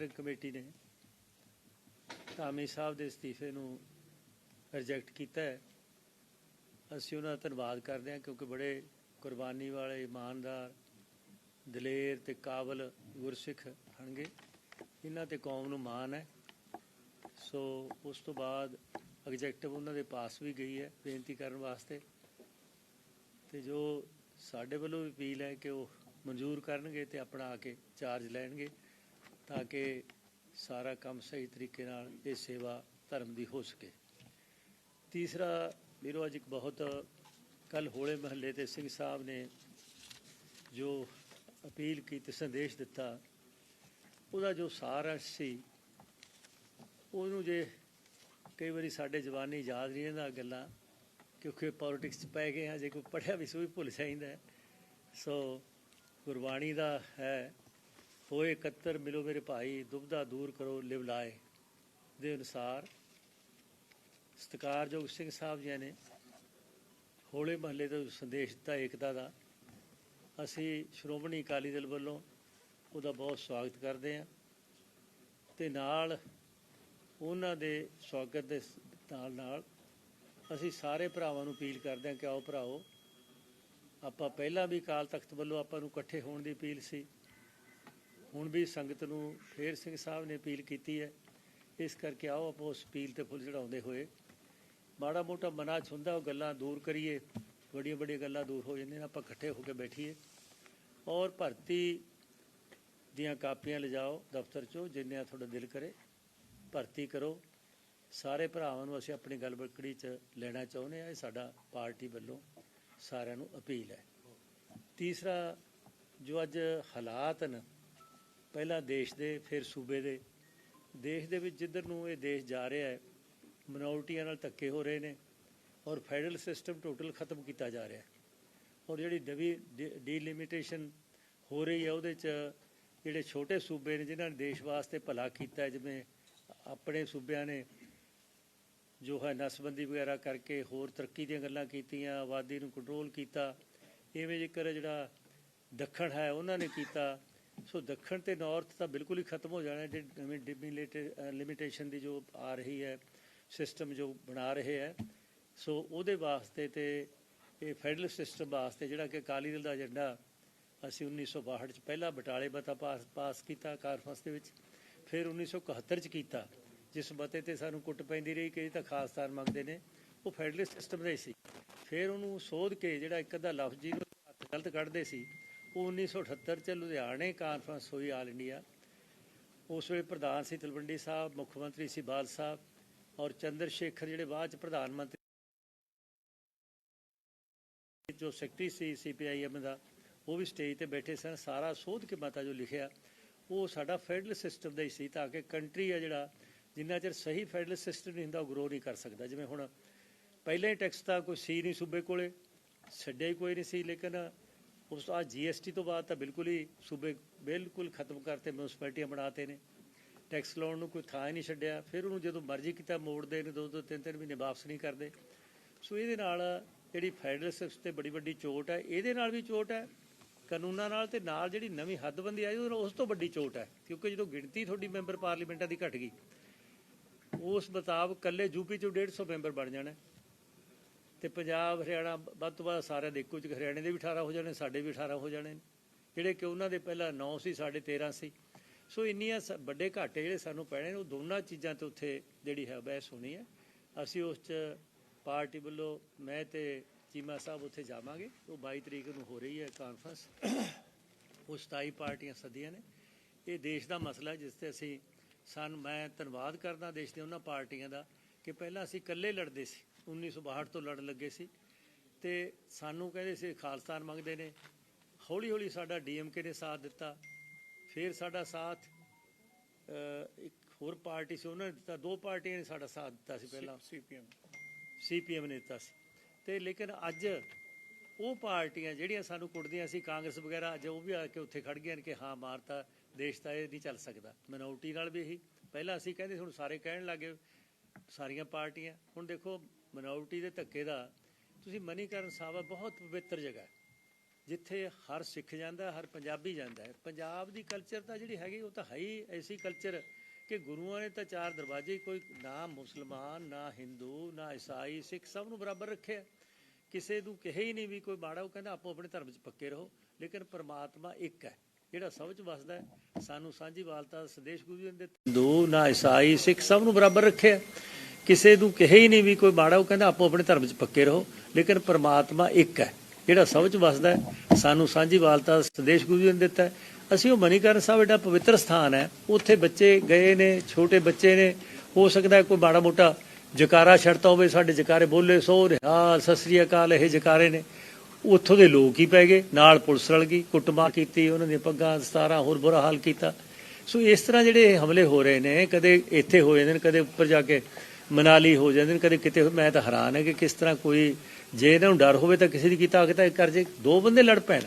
Monitoring committee ਨੇ ਧਾਮੀ ਸਾਹਿਬ ਦੇ ਅਸਤੀਫੇ ਨੂੰ ਰਿਜੈਕਟ ਕੀਤਾ ਹੈ। ਅਸੀਂ ਉਹਨਾਂ ਦਾ ਧੰਨਵਾਦ ਕਰਦੇ ਹਾਂ ਕਿਉਂਕਿ ਬੜੇ ਕੁਰਬਾਨੀ ਵਾਲੇ, ਇਮਾਨਦਾਰ, ਦਲੇਰ ਤੇ ਕਾਬਲ ਗੁਰਸਿੱਖ ਹਨਗੇ। ਇਹਨਾਂ ਤੇ ਕੌਮ ਨੂੰ ਮਾਣ ਹੈ। ਸੋ ਉਸ ਤੋਂ ਬਾਅਦ ਐਗਜੈਕਟਿਵ ਉਹਨਾਂ ਦੇ ਪਾਸ ਵੀ ਗਈ ਹੈ ਬੇਨਤੀ ਕਰਨ ਵਾਸਤੇ। ਤੇ ਜੋ ਸਾਡੇ ਵੱਲੋਂ ਵੀ ਅਪੀਲ ਹੈ ਕਿ ਉਹ ਮਨਜ਼ੂਰ ਕਰਨਗੇ ਤੇ ਆਪਣਾ ਆ ਕੇ ਚਾਰਜ ਲੈਣਗੇ। ਤਾਂ ਕਿ ਸਾਰਾ ਕੰਮ ਸਹੀ ਤਰੀਕੇ ਨਾਲ ਇਹ ਸੇਵਾ ਧਰਮ ਦੀ ਹੋ ਸਕੇ। ਤੀਸਰਾ, ਵੀਰੋ, ਅੱਜ ਇੱਕ ਬਹੁਤ ਕੱਲ ਹੋਲੇ ਮਹੱਲੇ ਤੇ ਸਿੰਘ ਸਾਹਿਬ ਨੇ ਜੋ ਅਪੀਲ ਕੀਤੀ, ਸੰਦੇਸ਼ ਦਿੱਤਾ, ਉਹਦਾ ਜੋ ਸਾਰ ਸੀ, ਉਹਨੂੰ ਜੇ ਕਈ ਵਾਰੀ ਸਾਡੇ ਜਵਾਨੀ ਯਾਦ ਨਹੀਂ ਰਹਿੰਦਾ ਗੱਲਾਂ, ਕਿਉਂਕਿ ਪੋਲਿਟਿਕਸ 'ਚ ਪੈ ਗਏ ਹਾਂ ਜੇ ਕੋਈ ਪੜਿਆ ਵੀ ਸੋ ਵੀ ਭੁੱਲ ਜਾਂਦਾ ਸੋ ਗੁਰਬਾਣੀ ਦਾ ਹੈ ਹੋਏ ਇਕੱਤਰ ਮਿਲੋ ਮੇਰੇ ਭਾਈ ਦੁਬਦਾ ਦੂਰ ਕਰੋ, ਲਿਵ ਲਾਏ। ਦੇ ਅਨੁਸਾਰ ਸਤਿਕਾਰਯੋਗ ਸਿੰਘ ਸਾਹਿਬ ਜੀ ਨੇ ਹੋਲੇ ਮਹੱਲੇ ਦਾ ਸੰਦੇਸ਼ ਦਿੱਤਾ ਏਕਤਾ ਦਾ। ਅਸੀਂ ਸ਼੍ਰੋਮਣੀ ਅਕਾਲੀ ਦਲ ਵੱਲੋਂ ਉਹਦਾ ਬਹੁਤ ਸਵਾਗਤ ਕਰਦੇ ਹਾਂ ਤੇ ਨਾਲ ਉਹਨਾਂ ਦੇ ਸਵਾਗਤ ਦੇ ਨਾਲ ਨਾਲ ਅਸੀਂ ਸਾਰੇ ਭਰਾਵਾਂ ਨੂੰ ਅਪੀਲ ਕਰਦੇ ਹਾਂ ਕਿ ਆਓ ਭਰਾਓ, ਆਪਾਂ ਪਹਿਲਾਂ ਵੀ ਅਕਾਲ ਤਖਤ ਵੱਲੋਂ ਆਪਾਂ ਨੂੰ ਇਕੱਠੇ ਹੋਣ ਦੀ ਅਪੀਲ ਸੀ। ਹੁਣ ਵੀ ਸੰਗਤ ਨੂੰ ਫੇਰ ਸਿੰਘ ਸਾਹਿਬ ਨੇ ਅਪੀਲ ਕੀਤੀ ਹੈ ਇਸ ਕਰਕੇ ਆਓ ਆਪਾਂ ਉਸ ਅਪੀਲ ਤੇ ਫੁੱਲ ਚੜਾਉਂਦੇ ਹੋਏ। ਮਾੜਾ ਮੋਟਾ ਮਨਾਂ 'ਚ ਹੁੰਦਾ ਉਹ ਗੱਲਾਂ ਦੂਰ ਕਰੀਏ ਵੱਡੀਆਂ ਵੱਡੀਆਂ ਗੱਲਾਂ ਦੂਰ ਹੋ ਜਾਂਦੀਆਂ ਨੇ, ਆਪਾਂ ਇਕੱਠੇ ਹੋ ਕੇ ਬੈਠੀਏ। ਔਰ ਭਰਤੀ ਦੀਆਂ ਕਾਪੀਆਂ ਲਿਜਾਓ ਦਫ਼ਤਰ 'ਚੋਂ ਜਿੰਨਿਆਂ ਤੁਹਾਡਾ ਦਿਲ ਕਰੇ ਭਰਤੀ ਕਰੋ। ਸਾਰੇ ਭਰਾਵਾਂ ਨੂੰ ਅਸੀਂ ਆਪਣੀ ਗੱਲ ਬਕੜੀ 'ਚ ਲੈਣਾ ਚਾਹੁੰਦੇ ਆ ਇਹ ਸਾਡਾ ਪਾਰਟੀ ਵੱਲੋਂ ਸਾਰਿਆਂ ਨੂੰ ਅਪੀਲ ਹੈ। ਤੀਸਰਾ ਜੋ ਅੱਜ ਹਾਲਾਤ ਨੇ ਪਹਿਲਾਂ ਦੇਸ਼ ਦੇ, ਫਿਰ ਸੂਬੇ ਦੇ। ਦੇਸ਼ ਦੇ ਵਿੱਚ ਜਿੱਧਰ ਨੂੰ ਇਹ ਦੇਸ਼ ਜਾ ਰਿਹਾ ਹੈ ਮਿਨੋਰਟੀਆਂ ਨਾਲ ਧੱਕੇ ਹੋ ਰਹੇ ਨੇ ਔਰ ਫੈਡਰਲ ਸਿਸਟਮ ਟੋਟਲ ਖਤਮ ਕੀਤਾ ਜਾ ਰਿਹਾ ਹੈ। ਔਰ ਜਿਹੜੀ ਨਵੀਂ ਡੀਲਿਮਿਟੇਸ਼ਨ ਹੋ ਰਹੀ ਹੈ, ਉਹਦੇ 'ਚ ਜਿਹੜੇ ਛੋਟੇ ਸੂਬੇ ਨੇ, ਜਿਨ੍ਹਾਂ ਨੇ ਦੇਸ਼ ਵਾਸਤੇ ਭਲਾ ਕੀਤਾ ਜਿਵੇਂ ਆਪਣੇ ਸੂਬਿਆਂ ਨੇ ਜੋ ਹੈ ਨਸਬੰਦੀ ਵਗੈਰਾ ਕਰਕੇ ਹੋਰ ਤਰੱਕੀ ਦੀਆਂ ਗੱਲਾਂ ਕੀਤੀਆਂ, ਆਬਾਦੀ ਨੂੰ ਕੰਟਰੋਲ ਕੀਤਾ, ਇਵੇਂ ਜੇਕਰ ਜਿਹੜਾ ਦੱਖਣ ਹੈ, ਉਹਨਾਂ ਨੇ ਕੀਤਾ ਸੋ ਦੱਖਣ ਤੇ ਨਾਰਥ ਤਾਂ ਬਿਲਕੁਲ ਹੀ ਖਤਮ ਹੋ ਜਾਣਾ ਜਿਹੜੀ ਨਵੀਂ ਡਿਮਿਲੇਟਡ ਲਿਮਿਟੇਸ਼ਨ ਦੀ ਜੋ ਆ ਰਹੀ ਹੈ ਸਿਸਟਮ ਜੋ ਬਣਾ ਰਹੇ ਹੈ, ਸੋ ਉਹਦੇ ਵਾਸਤੇ ਤੇ ਇਹ ਫੈਡਰਲ ਸਿਸਟਮ ਵਾਸਤੇ ਜਿਹੜਾ ਕਿ ਅਕਾਲੀ ਦਲ ਦਾ ਏਜੰਡਾ ਅਸੀਂ 1962 ਚ ਪਹਿਲਾ ਬਟਾਲੇ ਮਤਾ ਪਾਸ ਪਾਸ ਕੀਤਾ ਕਾਨਫਰੰਸ ਦੇ ਵਿੱਚ। ਫਿਰ 1971 ਚ ਕੀਤਾ। ਜਿਸ ਮਤੇ ਤੇ ਸਾਨੂੰ ਕੁੱਟ ਪੈਂਦੀ ਰਹੀ ਕਿ ਇਹ ਤਾਂ ਖਾਸ ਮੰਗਦੇ ਨੇ। ਉਹ ਫੈਡਰਲ ਸਿਸਟਮ ਦਾ ਹੀ ਸੀ। ਫਿਰ ਉਹਨੂੰ ਸੋਧ ਕੇ ਜਿਹੜਾ ਇੱਕ ਅੱਧਾ ਲਫ਼ਜ਼ ਜੀ ਨੂੰ ਗਲਤ ਕੱਢਦੇ ਸੀ 1978 ਚ ਲੁਧਿਆਣੇ ਕਾਨਫਰੰਸ ਹੋਈ ਆਲ ਇੰਡੀਆ ਉਸ ਵੇਲੇ ਪ੍ਰਧਾਨ ਸੀ ਤਲਵੰਡੀ ਸਾਹਿਬ, ਮੁੱਖ ਮੰਤਰੀ ਸੀ ਬਾਲ ਸਾਹਿਬ ਔਰ ਚੰਦਰ ਸ਼ੇਖਰ ਜਿਹੜੇ ਬਾਅਦ ਚ ਪ੍ਰਧਾਨ ਮੰਤਰੀ ਜੋ ਸੈਕਟਰੀ ਸੀ ਸੀਪੀਆਈਐਮ ਦਾ, ਉਹ ਵੀ ਸਟੇਜ ਤੇ ਬੈਠੇ ਸਨ। ਸਾਰਾ ਸੋਧ ਕੇ ਮਤਾ ਜੋ ਲਿਖਿਆ, ਉਹ ਸਾਡਾ ਫੈਡਰਲ ਸਿਸਟਮ ਦਾ ਹੀ ਸੀ ਤਾਂ ਕਿ ਕੰਟਰੀ ਆ ਜਿਹੜਾ, ਜਿੰਨਾ ਚਿਰ ਸਹੀ ਫੈਡਰਲ ਸਿਸਟਮ ਨਹੀਂ ਹੁੰਦਾ, ਉਹ ਗਰੋ ਨਹੀਂ ਕਰ ਸਕਦਾ। ਜਿਵੇਂ ਹੁਣ ਪਹਿਲਾਂ ਹੀ ਟੈਕਸ ਤਾਂ ਕੋਈ ਸੀ ਨਹੀਂ ਸੂਬੇ ਕੋਲੇ, ਛੱਡਿਆ ਹੀ ਕੋਈ ਨਹੀਂ ਸੀ, ਲੇਕਿਨ ਉਸ ਤੋਂ ਆ ਜੀਐਸਟੀ ਤੋਂ ਬਾਅਦ ਤਾਂ ਬਿਲਕੁਲ ਹੀ ਸੂਬੇ ਬਿਲਕੁਲ ਖਤਮ ਕਰਤੇ ਮਿਊਨਿਸਪੈਲਿਟੀਆਂ ਬਣਾਤੇ ਨੇ। ਟੈਕਸ ਲਾਉਣ ਨੂੰ ਕੋਈ ਥਾਂ ਹੀ ਨਹੀਂ ਛੱਡਿਆ। ਫਿਰ ਉਹਨੂੰ ਜਦੋਂ ਮਰਜ਼ੀ ਕੀਤਾ ਮੋੜਦੇ ਨੇ, ਦੋ ਦੋ ਤਿੰਨ ਤਿੰਨ ਮਹੀਨੇ ਵਾਪਸ ਨਹੀਂ ਕਰਦੇ। ਸੋ ਇਹਦੇ ਨਾਲ ਜਿਹੜੀ ਫੈਡਰਲ ਸਿਸਟਮ ਤੇ ਬੜੀ ਵੱਡੀ ਚੋਟ ਹੈ, ਇਹਦੇ ਨਾਲ ਵੀ ਚੋਟ ਹੈ, ਕਾਨੂੰਨਾਂ ਨਾਲ ਤੇ ਨਾਲ ਜਿਹੜੀ ਨਵੀਂ ਹੱਦਬੰਦੀ ਆਈ, ਉਹਦੇ ਨਾਲ ਉਸ ਤੋਂ ਵੱਡੀ ਚੋਟ ਹੈ। ਕਿਉਂਕਿ ਜਦੋਂ ਗਿਣਤੀ ਤੁਹਾਡੀ ਮੈਂਬਰ ਪਾਰਲੀਮੈਂਟਾਂ ਦੀ ਘਟ ਗਈ, ਉਸ ਮੁਤਾਬਕ ਕੱਲੇ ਯੂਪੀ ਚੋਂ 150 ਮੈਂਬਰ ਬਣ ਜਾਣਾ। ਤੇ ਪੰਜਾਬ, ਹਰਿਆਣਾ ਵੱਧ ਤੋਂ ਵੱਧ ਸਾਰਿਆਂ ਦੇ ਇੱਕੋ ਚ ਹਰਿਆਣੇ ਦੇ ਵੀ 18 ਹੋ ਜਾਣੇ, ਸਾਡੇ ਵੀ 18 ਹੋ ਜਾਣੇ ਨੇ। ਜਿਹੜੇ ਕਿ ਉਹਨਾਂ ਦੇ ਪਹਿਲਾਂ 9 ਸੀ, ਸਾਡੇ 13 ਸੀ। ਸੋ ਇੰਨੀਆਂ ਸ- ਵੱਡੇ ਘਾਟੇ ਜਿਹੜੇ ਸਾਨੂੰ ਪੈਣੇ ਨੇ, ਉਹ ਦੋਨਾਂ ਚੀਜ਼ਾਂ ਤੇ ਉੱਥੇ ਜਿਹੜੀ ਹੈ ਬਹਿਸ ਹੋਣੀ ਹੈ। ਅਸੀਂ ਉਸ ਚ ਪਾਰਟੀ ਵੱਲੋਂ ਮੈਂ ਤੇ ਚੀਮਾ ਸਾਹਿਬ ਉੱਥੇ ਜਾਵਾਂਗੇ। ਉਹ 22 ਤਰੀਕ ਨੂੰ ਹੋ ਰਹੀ ਹੈ ਕਾਨਫਰੰਸ ਉਹ 27 ਪਾਰਟੀਆਂ ਸੱਦੀਆਂ ਨੇ। ਇਹ ਦੇਸ਼ ਦਾ ਮਸਲਾ ਜਿਸ ਤੇ ਅਸੀਂ ਸਾਨੂੰ, ਮੈਂ ਧੰਨਵਾਦ ਕਰਦਾ ਦੇਸ਼ ਦੇ ਉਹਨਾਂ ਪਾਰਟੀਆਂ ਦਾ ਕਿ ਪਹਿਲਾਂ ਅਸੀਂ ਇਕੱਲੇ ਲੜਦੇ ਸੀ। 1962 ਤੋਂ ਲੜਨ ਲੱਗੇ ਸੀ ਤੇ ਸਾਨੂੰ ਕਹਿੰਦੇ ਸੀ ਖਾਲਸਤਾਨ ਮੰਗਦੇ ਨੇ ਹੌਲੀ ਹੌਲੀ ਸਾਡਾ ਡੀਐਮਕੇ ਨੇ ਸਾਥ ਦਿੱਤਾ ਫਿਰ ਸਾਡਾ ਸਾਥ ਇੱਕ ਹੋਰ ਪਾਰਟੀ ਸੀ ਉਹਨਾਂ ਨੇ ਦਿੱਤਾ ਦੋ ਪਾਰਟੀਆਂ ਨੇ ਸਾਡਾ ਸਾਥ ਦਿੱਤਾ ਸੀ ਪਹਿਲਾਂ। ਸੀਪੀਐਮ। ਸੀਪੀਐਮ ਨੇ ਦਿੱਤਾ ਸੀ। ਤੇ ਲੇਕਿਨ ਅੱਜ ਉਹ ਪਾਰਟੀਆਂ ਜਿਹੜੀਆਂ ਸਾਨੂੰ ਕੁੱਟਦੀਆਂ ਸੀ ਕਾਂਗਰਸ ਵਗੈਰਾ ਅੱਜ ਉਹ ਵੀ ਆ ਕੇ ਉੱਥੇ ਖੜ ਗਈਆਂ ਨੇ ਕਿ ਹਾਂ ਮਾਰਤਾ ਦੇਸ਼ ਤਾਂ ਇਹ ਨਹੀਂ ਚੱਲ ਸਕਦਾ। ਮਿਨੋਰਟੀ ਨਾਲ ਵੀ ਇਹੀ। ਪਹਿਲਾਂ ਅਸੀਂ ਕਹਿੰਦੇ ਸੀ, ਹੁਣ ਸਾਰੇ ਕਹਿਣ ਲੱਗੇ ਸਾਰੀਆਂ ਪਾਰਟੀਆਂ। ਹੁਣ ਦੇਖੋ ਮਿਨੋਰਟੀ ਦੇ ਧੱਕੇ ਦਾ, ਤੁਸੀਂ ਮਨੀਕਰਨ ਸਾਹਿਬ ਆ, ਬਹੁਤ ਪਵਿੱਤਰ ਜਗ੍ਹਾ ਹੈ। ਜਿੱਥੇ ਹਰ ਸਿੱਖ ਜਾਂਦਾ, ਹਰ ਪੰਜਾਬੀ ਜਾਂਦਾ ਹੈ। ਪੰਜਾਬ ਦੀ ਕਲਚਰ ਤਾਂ ਜਿਹੜੀ ਹੈਗੀ, ਉਹ ਤਾਂ ਹੈ ਹੀ ਐਸੀ ਕਲਚਰ ਕਿ ਗੁਰੂਆਂ ਨੇ ਤਾਂ ਚਾਰ ਦਰਵਾਜ਼ੇ, ਕੋਈ ਨਾ ਮੁਸਲਮਾਨ, ਨਾ ਹਿੰਦੂ, ਨਾ ਈਸਾਈ, ਸਿੱਖ ਸਭ ਨੂੰ ਬਰਾਬਰ ਰੱਖਿਆ ਕਿਸੇ ਨੂੰ ਕਹੇ ਹੀ ਨਹੀਂ ਵੀ ਕੋਈ ਮਾੜਾ, ਉਹ ਕਹਿੰਦਾ ਆਪੋ ਆਪਣੇ ਧਰਮ 'ਚ ਪੱਕੇ ਰਹੋ, ਲੇਕਿਨ ਪਰਮਾਤਮਾ ਇੱਕ ਹੈ, ਜਿਹੜਾ ਸਭ 'ਚ ਵਸਦਾ ਹੈ। ਸਾਨੂੰ ਸਾਂਝੀ ਵਾਲਤਾ ਸੰਦੇਸ਼ ਗੁਰੂ ਜੀ ਨੇ ਦਿੱਤਾ। ਹਿੰਦੂ, ਨਾ ਈਸਾਈ, ਸਿੱਖ ਸਭ ਨੂੰ ਬਰਾਬਰ ਰੱਖਿਆ ਕਿਸੇ ਨੂੰ ਕਹੇ ਹੀ ਨਹੀਂ ਵੀ ਕੋਈ ਮਾੜਾ, ਉਹ ਕਹਿੰਦਾ ਆਪੋ ਆਪਣੇ ਧਰਮ 'ਚ ਪੱਕੇ ਰਹੋ। ਲੇਕਿਨ ਪਰਮਾਤਮਾ ਇੱਕ ਹੈ, ਜਿਹੜਾ ਸਭ 'ਚ ਵਸਦਾ ਹੈ। ਸਾਨੂੰ ਸਾਂਝੀਵਾਲਤਾ ਦਾ ਸੰਦੇਸ਼ ਗੁਰੂ ਜੀ ਨੇ ਦਿੱਤਾ ਹੈ। ਅਸੀਂ ਉਹ ਮਨੀਕਰਨ ਸਾਹਿਬ ਜਿਹੜਾ ਪਵਿੱਤਰ ਸਥਾਨ ਹੈ, ਉੱਥੇ ਬੱਚੇ ਗਏ ਨੇ, ਛੋਟੇ ਬੱਚੇ ਨੇ। ਹੋ ਸਕਦਾ ਕੋਈ ਮਾੜਾ ਮੋਟਾ ਜਕਾਰਾ ਛੜਤਾ ਹੋਵੇ, ਸਾਡੇ ਜਕਾਰੇ ਬੋਲੇ, ਸੋ ਰਿਹਾ ਸਤਿ ਸ੍ਰੀ ਅਕਾਲ, ਇਹ ਜਕਾਰੇ ਨੇ। ਉੱਥੋਂ ਦੇ ਲੋਕ ਹੀ ਪੈ ਗਏ, ਨਾਲ ਪੁਲਿਸ ਰਲ ਗਈ, ਕੁੱਟਮਾਰ ਕੀਤੀ, ਉਹਨਾਂ ਦੀਆਂ ਪੱਗਾਂ ਦਸਤਾਰਾਂ ਹੋਰ ਬੁਰਾ ਹਾਲ ਕੀਤਾ। ਸੋ ਇਸ ਤਰ੍ਹਾਂ ਜਿਹੜੇ ਇਹ ਹਮਲੇ ਹੋ ਰਹੇ ਨੇ, ਕਦੇ ਇੱਥੇ ਹੋ ਜਾਂਦੇ ਨੇ, ਕਦੇ ਉੱਪਰ ਜਾ ਕੇ ਮਨਾਲੀ ਹੋ ਜਾਂਦੇ ਨੇ, ਕਦੇ ਕਿਤੇ ਮੈਂ ਤਾਂ ਹੈਰਾਨ ਹੈ ਕਿ ਕਿਸ ਤਰ੍ਹਾਂ ਕੋਈ, ਜੇ ਇਹਨਾਂ ਨੂੰ ਡਰ ਹੋਵੇ ਤਾਂ ਕਿਸੇ ਦੀ ਕੀਤਾ ਕੀ ਤਾਂ ਇਹ ਕਰ ਜੇ, ਦੋ ਬੰਦੇ ਲੜ ਪੈਣ।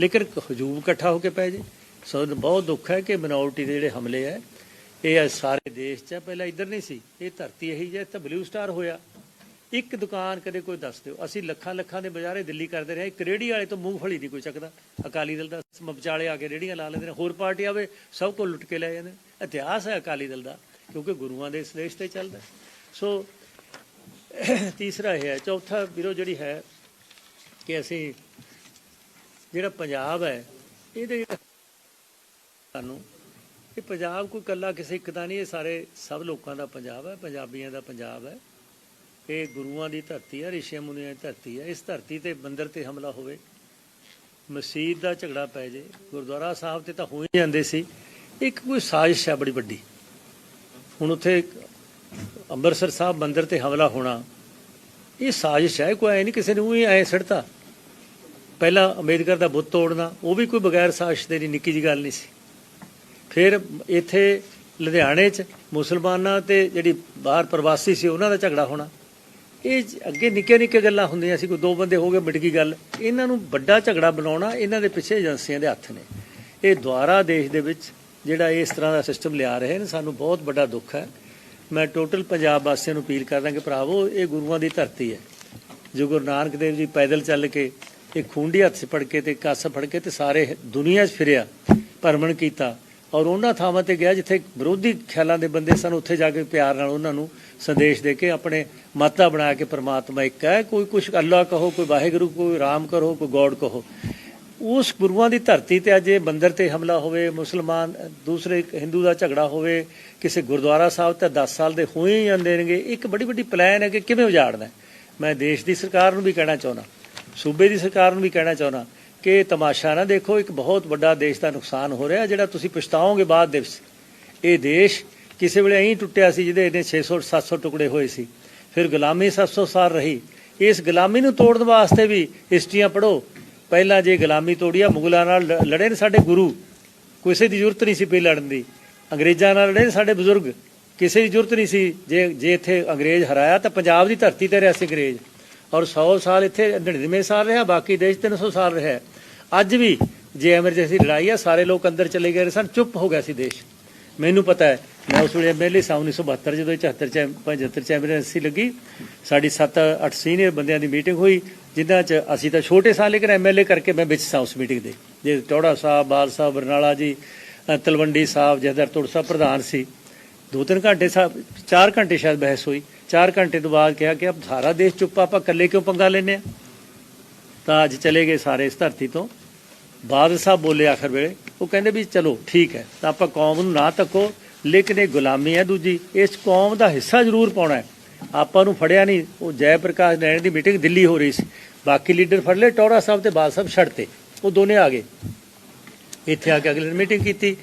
ਲੇਕਿਨ ਹਜੂਮ ਇਕੱਠਾ ਹੋ ਕੇ ਪੈ ਜੇ। ਸੋ ਬਹੁਤ ਦੁੱਖ ਹੈ ਕਿ ਮਿਨੋਰਟੀ ਦੇ ਜਿਹੜੇ ਹਮਲੇ ਹੈ, ਇਹ ਅੱਜ ਸਾਰੇ ਦੇਸ਼ 'ਚ ਹੈ। ਪਹਿਲਾਂ ਇੱਧਰ ਨਹੀਂ ਸੀ, ਇਹ ਧਰਤੀ ਇਹੀ ਜੇ ਤਾਂ ਬਲੂ ਸਟਾਰ ਹੋਇਆ। ਇੱਕ ਦੁਕਾਨ ਕਦੇ ਕੋਈ ਦੱਸ ਦਿਓ, ਅਸੀਂ ਲੱਖਾਂ ਲੱਖਾਂ ਦੇ ਬਾਜ਼ਾਰੇ ਦਿੱਲੀ ਕਰਦੇ ਰਹੇ, ਇੱਕ ਰੇੜੀ ਵਾਲੇ ਤੋਂ ਮੂੰਗਫਲੀ ਨਹੀਂ ਕੋਈ ਚੱਕਦਾ। ਅਕਾਲੀ ਦਲ ਦਾ ਵਿਚਾਲੇ ਆ ਕੇ ਰੇੜੀਆਂ ਲਾ ਲੈਂਦੇ ਨੇ, ਹੋਰ ਪਾਰਟੀ ਆਵੇ, ਸਭ ਕੋ ਲੁੱਟ ਕੇ ਲੈ ਜਾਂਦੇ ਇਤਿਹਾਸ ਹੈ ਅਕਾਲੀ ਦਲ ਦਾ, ਕਿਉਂਕਿ ਗੁਰੂਆਂ ਦੇ ਇਸ ਦੇਸ਼ ਤੇ ਚੱਲਦਾ ਸੋ, ਤੀਸਰਾ ਇਹ ਹੈ, ਚੌਥਾ ਵੀਰੋ ਜਿਹੜੀ ਹੈ ਕਿ ਅਸੀਂ ਜਿਹੜਾ ਪੰਜਾਬ ਹੈ, ਇਹਦੇ ਸਾਨੂੰ ਇਹ ਪੰਜਾਬ ਕੋਈ ਕੱਲਾ ਕਿਸੇ ਇੱਕ ਦਾ ਨਹੀਂ, ਇਹ ਸਾਰੇ ਸਭ ਲੋਕਾਂ ਦਾ ਪੰਜਾਬ ਹੈ, ਪੰਜਾਬੀਆਂ ਦਾ ਪੰਜਾਬ ਹੈ। ਇਹ ਗੁਰੂਆਂ ਦੀ ਧਰਤੀ ਹੈ ਰਿਸ਼ੀ ਮੁਨੀਆਂ ਦੀ ਧਰਤੀ ਹੈ। ਇਸ ਧਰਤੀ ਤੇ ਮੰਦਿਰ ਤੇ ਹਮਲਾ ਹੋਵੇ, ਮਸਜਿਦ ਦਾ ਝਗੜਾ ਪੈ ਜੇ, ਗੁਰਦੁਆਰਾ ਸਾਹਿਬ ਤੇ ਤਾਂ ਹੋ ਹੀ ਜਾਂਦੇ ਸੀ। ਇੱਕ ਕੋਈ ਸਾਜ਼ਿਸ਼ ਹੈ ਬੜੀ ਵੱਡੀ। ਹੁਣ ਉੱਥੇ ਅੰਮ੍ਰਿਤਸਰ ਸਾਹਿਬ ਮੰਦਿਰ ਤੇ ਹਮਲਾ ਹੋਣਾ, ਇਹ ਸਾਜ਼ਿਸ਼ ਹੈ, ਕੋਈ ਐ ਨਹੀਂ ਕਿਸੇ ਨੂੰ ਉਹੀ ਐ ਸੜਤਾ। ਪਹਿਲਾਂ ਅੰਬੇਦਕਰ ਦਾ ਬੁੱਤ ਤੋੜਨਾ, ਉਹ ਵੀ ਕੋਈ ਬਗੈਰ ਸਾਜ਼ਿਸ਼ ਦੇ ਨਹੀਂ, ਨਿੱਕੀ ਜੀ ਗੱਲ ਨਹੀਂ ਸੀ। ਫਿਰ ਇੱਥੇ ਲੁਧਿਆਣੇ 'ਚ ਮੁਸਲਮਾਨਾਂ ਤੇ ਜਿਹੜੀ ਬਾਹਰ ਪ੍ਰਵਾਸੀ ਸੀ, ਉਹਨਾਂ ਦਾ ਝਗੜਾ ਹੋਣਾ। ਇਹ ਅੱਗੇ ਨਿੱਕੇ ਨਿੱਕੇ ਗੱਲਾਂ ਹੁੰਦੀਆਂ ਸੀ, ਕੋਈ ਦੋ ਬੰਦੇ ਹੋ ਗਏ, ਮਿਟ ਗਈ ਗੱਲ। ਇਹਨਾਂ ਨੂੰ ਵੱਡਾ ਝਗੜਾ ਬਣਾਉਣਾ, ਇਹਨਾਂ ਦੇ ਪਿੱਛੇ ਏਜੰਸੀਆਂ ਦੇ ਹੱਥ ਨੇ। ਇਹ ਦੁਆਰਾ ਦੇਸ਼ ਦੇ ਵਿੱਚ ਜਿਹੜਾ ਇਸ ਤਰ੍ਹਾਂ ਦਾ ਸਿਸਟਮ ਲਿਆ ਰਹੇ ਨੇ, ਸਾਨੂੰ ਬਹੁਤ ਵੱਡਾ ਦੁੱਖ ਹੈ। ਮੈਂ ਟੋਟਲ ਪੰਜਾਬ ਵਾਸੀਆਂ ਨੂੰ ਅਪੀਲ ਕਰਦਾ ਕਿ ਭਰਾਵੋ, ਇਹ ਗੁਰੂਆਂ ਦੀ ਧਰਤੀ ਹੈ। ਜੋ ਗੁਰੂ ਨਾਨਕ ਦੇਵ ਜੀ ਪੈਦਲ ਚੱਲ ਕੇ, ਇਹ ਖੂੰਡੀ ਹੱਥ 'ਚ ਫੜ ਕੇ ਤੇ ਕਾਸਾ ਫੜ ਕੇ ਤੇ ਸਾਰੇ ਦੁਨੀਆ 'ਚ ਫਿਰਿਆ, ਭਰਮਣ ਕੀਤਾ ਔਰ ਉਹਨਾਂ ਥਾਵਾਂ ਤੇ ਗਿਆ ਜਿੱਥੇ ਵਿਰੋਧੀ ਖਿਆਲਾਂ ਦੇ ਬੰਦੇ ਸਨ, ਉੱਥੇ ਜਾ ਕੇ ਪਿਆਰ ਨਾਲ ਉਹਨਾਂ ਨੂੰ ਸੰਦੇਸ਼ ਦੇ ਕੇ ਆਪਣੇ ਮਾਤਾ ਬਣਾ ਕੇ ਪਰਮਾਤਮਾ ਇੱਕ ਹੈ, ਕੋਈ ਕੁਛ ਅੱਲਾ ਕਹੋ, ਕੋਈ ਵਾਹਿਗੁਰੂ, ਕੋਈ ਰਾਮ ਕਰੋ, ਕੋਈ ਗੋਡ ਕਹੋ। ਉਸ ਗੁਰੂਆਂ ਦੀ ਧਰਤੀ ਤੇ ਅੱਜ ਇਹ ਮੰਦਿਰ ਤੇ ਹਮਲਾ ਹੋਵੇ, ਮੁਸਲਮਾਨ, ਦੂਸਰੇ ਹਿੰਦੂ ਦਾ ਝਗੜਾ ਹੋਵੇ, ਕਿਸੇ ਗੁਰਦੁਆਰਾ ਸਾਹਿਬ ਤੇ 10 ਸਾਲ ਦੇ ਹੋਏ ਹੀ ਜਾਂਦੇ ਨੇਗੇ। ਇੱਕ ਬੜੀ ਵੱਡੀ ਪਲਾਨ ਹੈ ਕਿ ਕਿਵੇਂ ਉਜਾੜਨਾ ਮੈਂ ਦੇਸ਼ ਦੀ ਸਰਕਾਰ ਨੂੰ ਵੀ ਕਹਿਣਾ ਚਾਹੁੰਦਾ, ਸੂਬੇ ਦੀ ਸਰਕਾਰ ਨੂੰ ਵੀ ਕਹਿਣਾ ਚਾਹੁੰਦਾ ਕਿ ਤਮਾਸ਼ਾ ਨਾ ਦੇਖੋ, ਇੱਕ ਬਹੁਤ ਵੱਡਾ ਦੇਸ਼ ਦਾ ਨੁਕਸਾਨ ਹੋ ਰਿਹਾ ਜਿਹੜਾ ਤੁਸੀਂ ਪਛਤਾਓਗੇ ਬਾਅਦ ਦੇ ਵਿੱਚ। ਇਹ ਦੇਸ਼ ਕਿਸੇ ਵੇਲੇ ਐਂ ਟੁੱਟਿਆ ਸੀ ਜਿਹਦੇ ਇਹਨੇ 600 700 ਟੁਕੜੇ ਹੋਏ ਸੀ। ਫਿਰ ਗੁਲਾਮੀ 700 ਸਾਲ ਰਹੀ। ਇਸ ਗੁਲਾਮੀ ਨੂੰ ਤੋੜਨ ਵਾਸਤੇ ਵੀ ਹਿਸਟਰੀਆਂ ਪੜ੍ਹੋ। ਪਹਿਲਾਂ ਜੇ ਗੁਲਾਮੀ ਤੋੜੀ ਆ, ਮੁਗਲਾਂ ਨਾਲ ਲੜੇ ਨੇ ਸਾਡੇ ਗੁਰੂ। ਕਿਸੇ ਦੀ ਜ਼ਰੂਰਤ ਨਹੀਂ ਸੀ ਪਈ ਲੜਨ ਦੀ। ਅੰਗਰੇਜ਼ਾਂ ਨਾਲ ਲੜੇ ਨੇ ਸਾਡੇ ਬਜ਼ੁਰਗ। ਕਿਸੇ ਦੀ ਜ਼ਰੂਰਤ ਨਹੀਂ ਸੀ। ਜੇ ਜੇ ਇੱਥੇ ਅੰਗਰੇਜ਼ ਹਰਾਇਆ ਤਾਂ ਪੰਜਾਬ ਦੀ ਧਰਤੀ ਤੇ ਰਿਹਾ ਸੀ ਅੰਗਰੇਜ਼। ਔਰ 100 ਸਾਲ ਇੱਥੇ 99 ਸਾਲ ਰਿਹਾ, ਬਾਕੀ ਦੇਸ਼ 300 ਸਾਲ ਰਿਹਾ। ਅੱਜ ਵੀ ਜੇ ਐਮਰਜੈਂਸੀ ਲੜਾਈ ਆ, ਸਾਰੇ ਲੋਕ ਅੰਦਰ ਚਲੇ ਗਏ ਸਨ, ਚੁੱਪ ਹੋ ਗਿਆ ਸੀ ਦੇਸ਼। ਮੈਨੂੰ ਪਤਾ ਹੈ, ਮੈਂ ਉਸ ਵੇਲੇ ਐਮਐਲਏ ਸਾਂ 1972 ਜਦੋਂ ਇਹ 74 ਚ 75 ਚ ਐਮਰਜੈਂਸੀ ਲੱਗੀ, ਸਾਡੀ 7-8 ਸੀਨੀਅਰ ਬੰਦਿਆਂ ਦੀ ਮੀਟਿੰਗ ਹੋਈ ਜਿਨ੍ਹਾਂ ਚ ਅਸੀਂ ਤਾਂ ਛੋਟੇ ਸਾਂ ਲੇਕਿਨ ਐਮਐਲਏ ਕਰਕੇ ਮੈਂ ਵਿੱਚ ਸਾਂ ਉਸ ਮੀਟਿੰਗ ਦੇ। ਜੇ ਚੌੜਾ ਸਾਹਿਬ, ਬਾਲ ਸਾਹਿਬ, ਬਰਨਾਲਾ ਜੀ ਤਲਵੰਡੀ ਸਾਹਿਬ ਜਹਦਰ ਤੋੜ ਸਾਹਿਬ ਪ੍ਰਧਾਨ ਸੀ। ਦੋ ਤਿੰਨ ਘੰਟੇ ਸਾਹਿਬ ਚਾਰ ਘੰਟੇ ਸ਼ਾਇਦ ਬਹਿਸ ਹੋਈ। ਚਾਰ ਘੰਟੇ ਤੋਂ ਬਾਅਦ ਕਿਹਾ ਕਿ ਅਬ ਸਾਰਾ ਦੇਸ਼ ਚੁੱਪ, ਆਪਾਂ ਇਕੱਲੇ ਕਿਉਂ ਪੰਗਾ ਲੈਨੇ ਆ? ਤਾਂ ਅੱਜ ਚਲੇ ਗਏ ਸਾਰੇ ਇਸ ਧਰਤੀ ਤੋਂ। ਬਾਦਲ ਸਾਹਿਬ ਬੋਲੇ ਆਖਰ ਵੇਲੇ, ਉਹ ਕਹਿੰਦੇ ਵੀ ਚਲੋ ਠੀਕ ਹੈ, ਤਾਂ ਆਪਾਂ ਕੌਮ ਨੂੰ ਨਾ ਤੱਕੋ, ਲੇਕਿਨ ਇਹ ਗੁਲਾਮੀ ਹੈ ਦੂਜੀ, ਇਸ ਕੌਮ ਦਾ ਹਿੱਸਾ ਜ਼ਰੂਰ ਪਾਉਣਾ ਹੈ। ਆਪਾਂ ਨੂੰ ਫੜਿਆ ਨਹੀਂ। ਉਹ ਜੈ ਪ੍ਰਕਾਸ਼ ਨੈਣ ਦੀ ਮੀਟਿੰਗ ਦਿੱਲੀ ਹੋ ਰਹੀ ਸੀ। ਬਾਕੀ ਲੀਡਰ ਫੜ ਲਏ ਟੌੜਾ ਸਾਹਿਬ ਤੇ ਬਾਦ ਸਾਹਿਬ ਛੱਡ ਤੇ। ਉਹ ਦੋਨੇ ਆ ਗਏ। ਇੱਥੇ ਆ ਕੇ ਅਗਲੇ ਦਿਨ ਮੀਟਿੰਗ ਕੀਤੀ।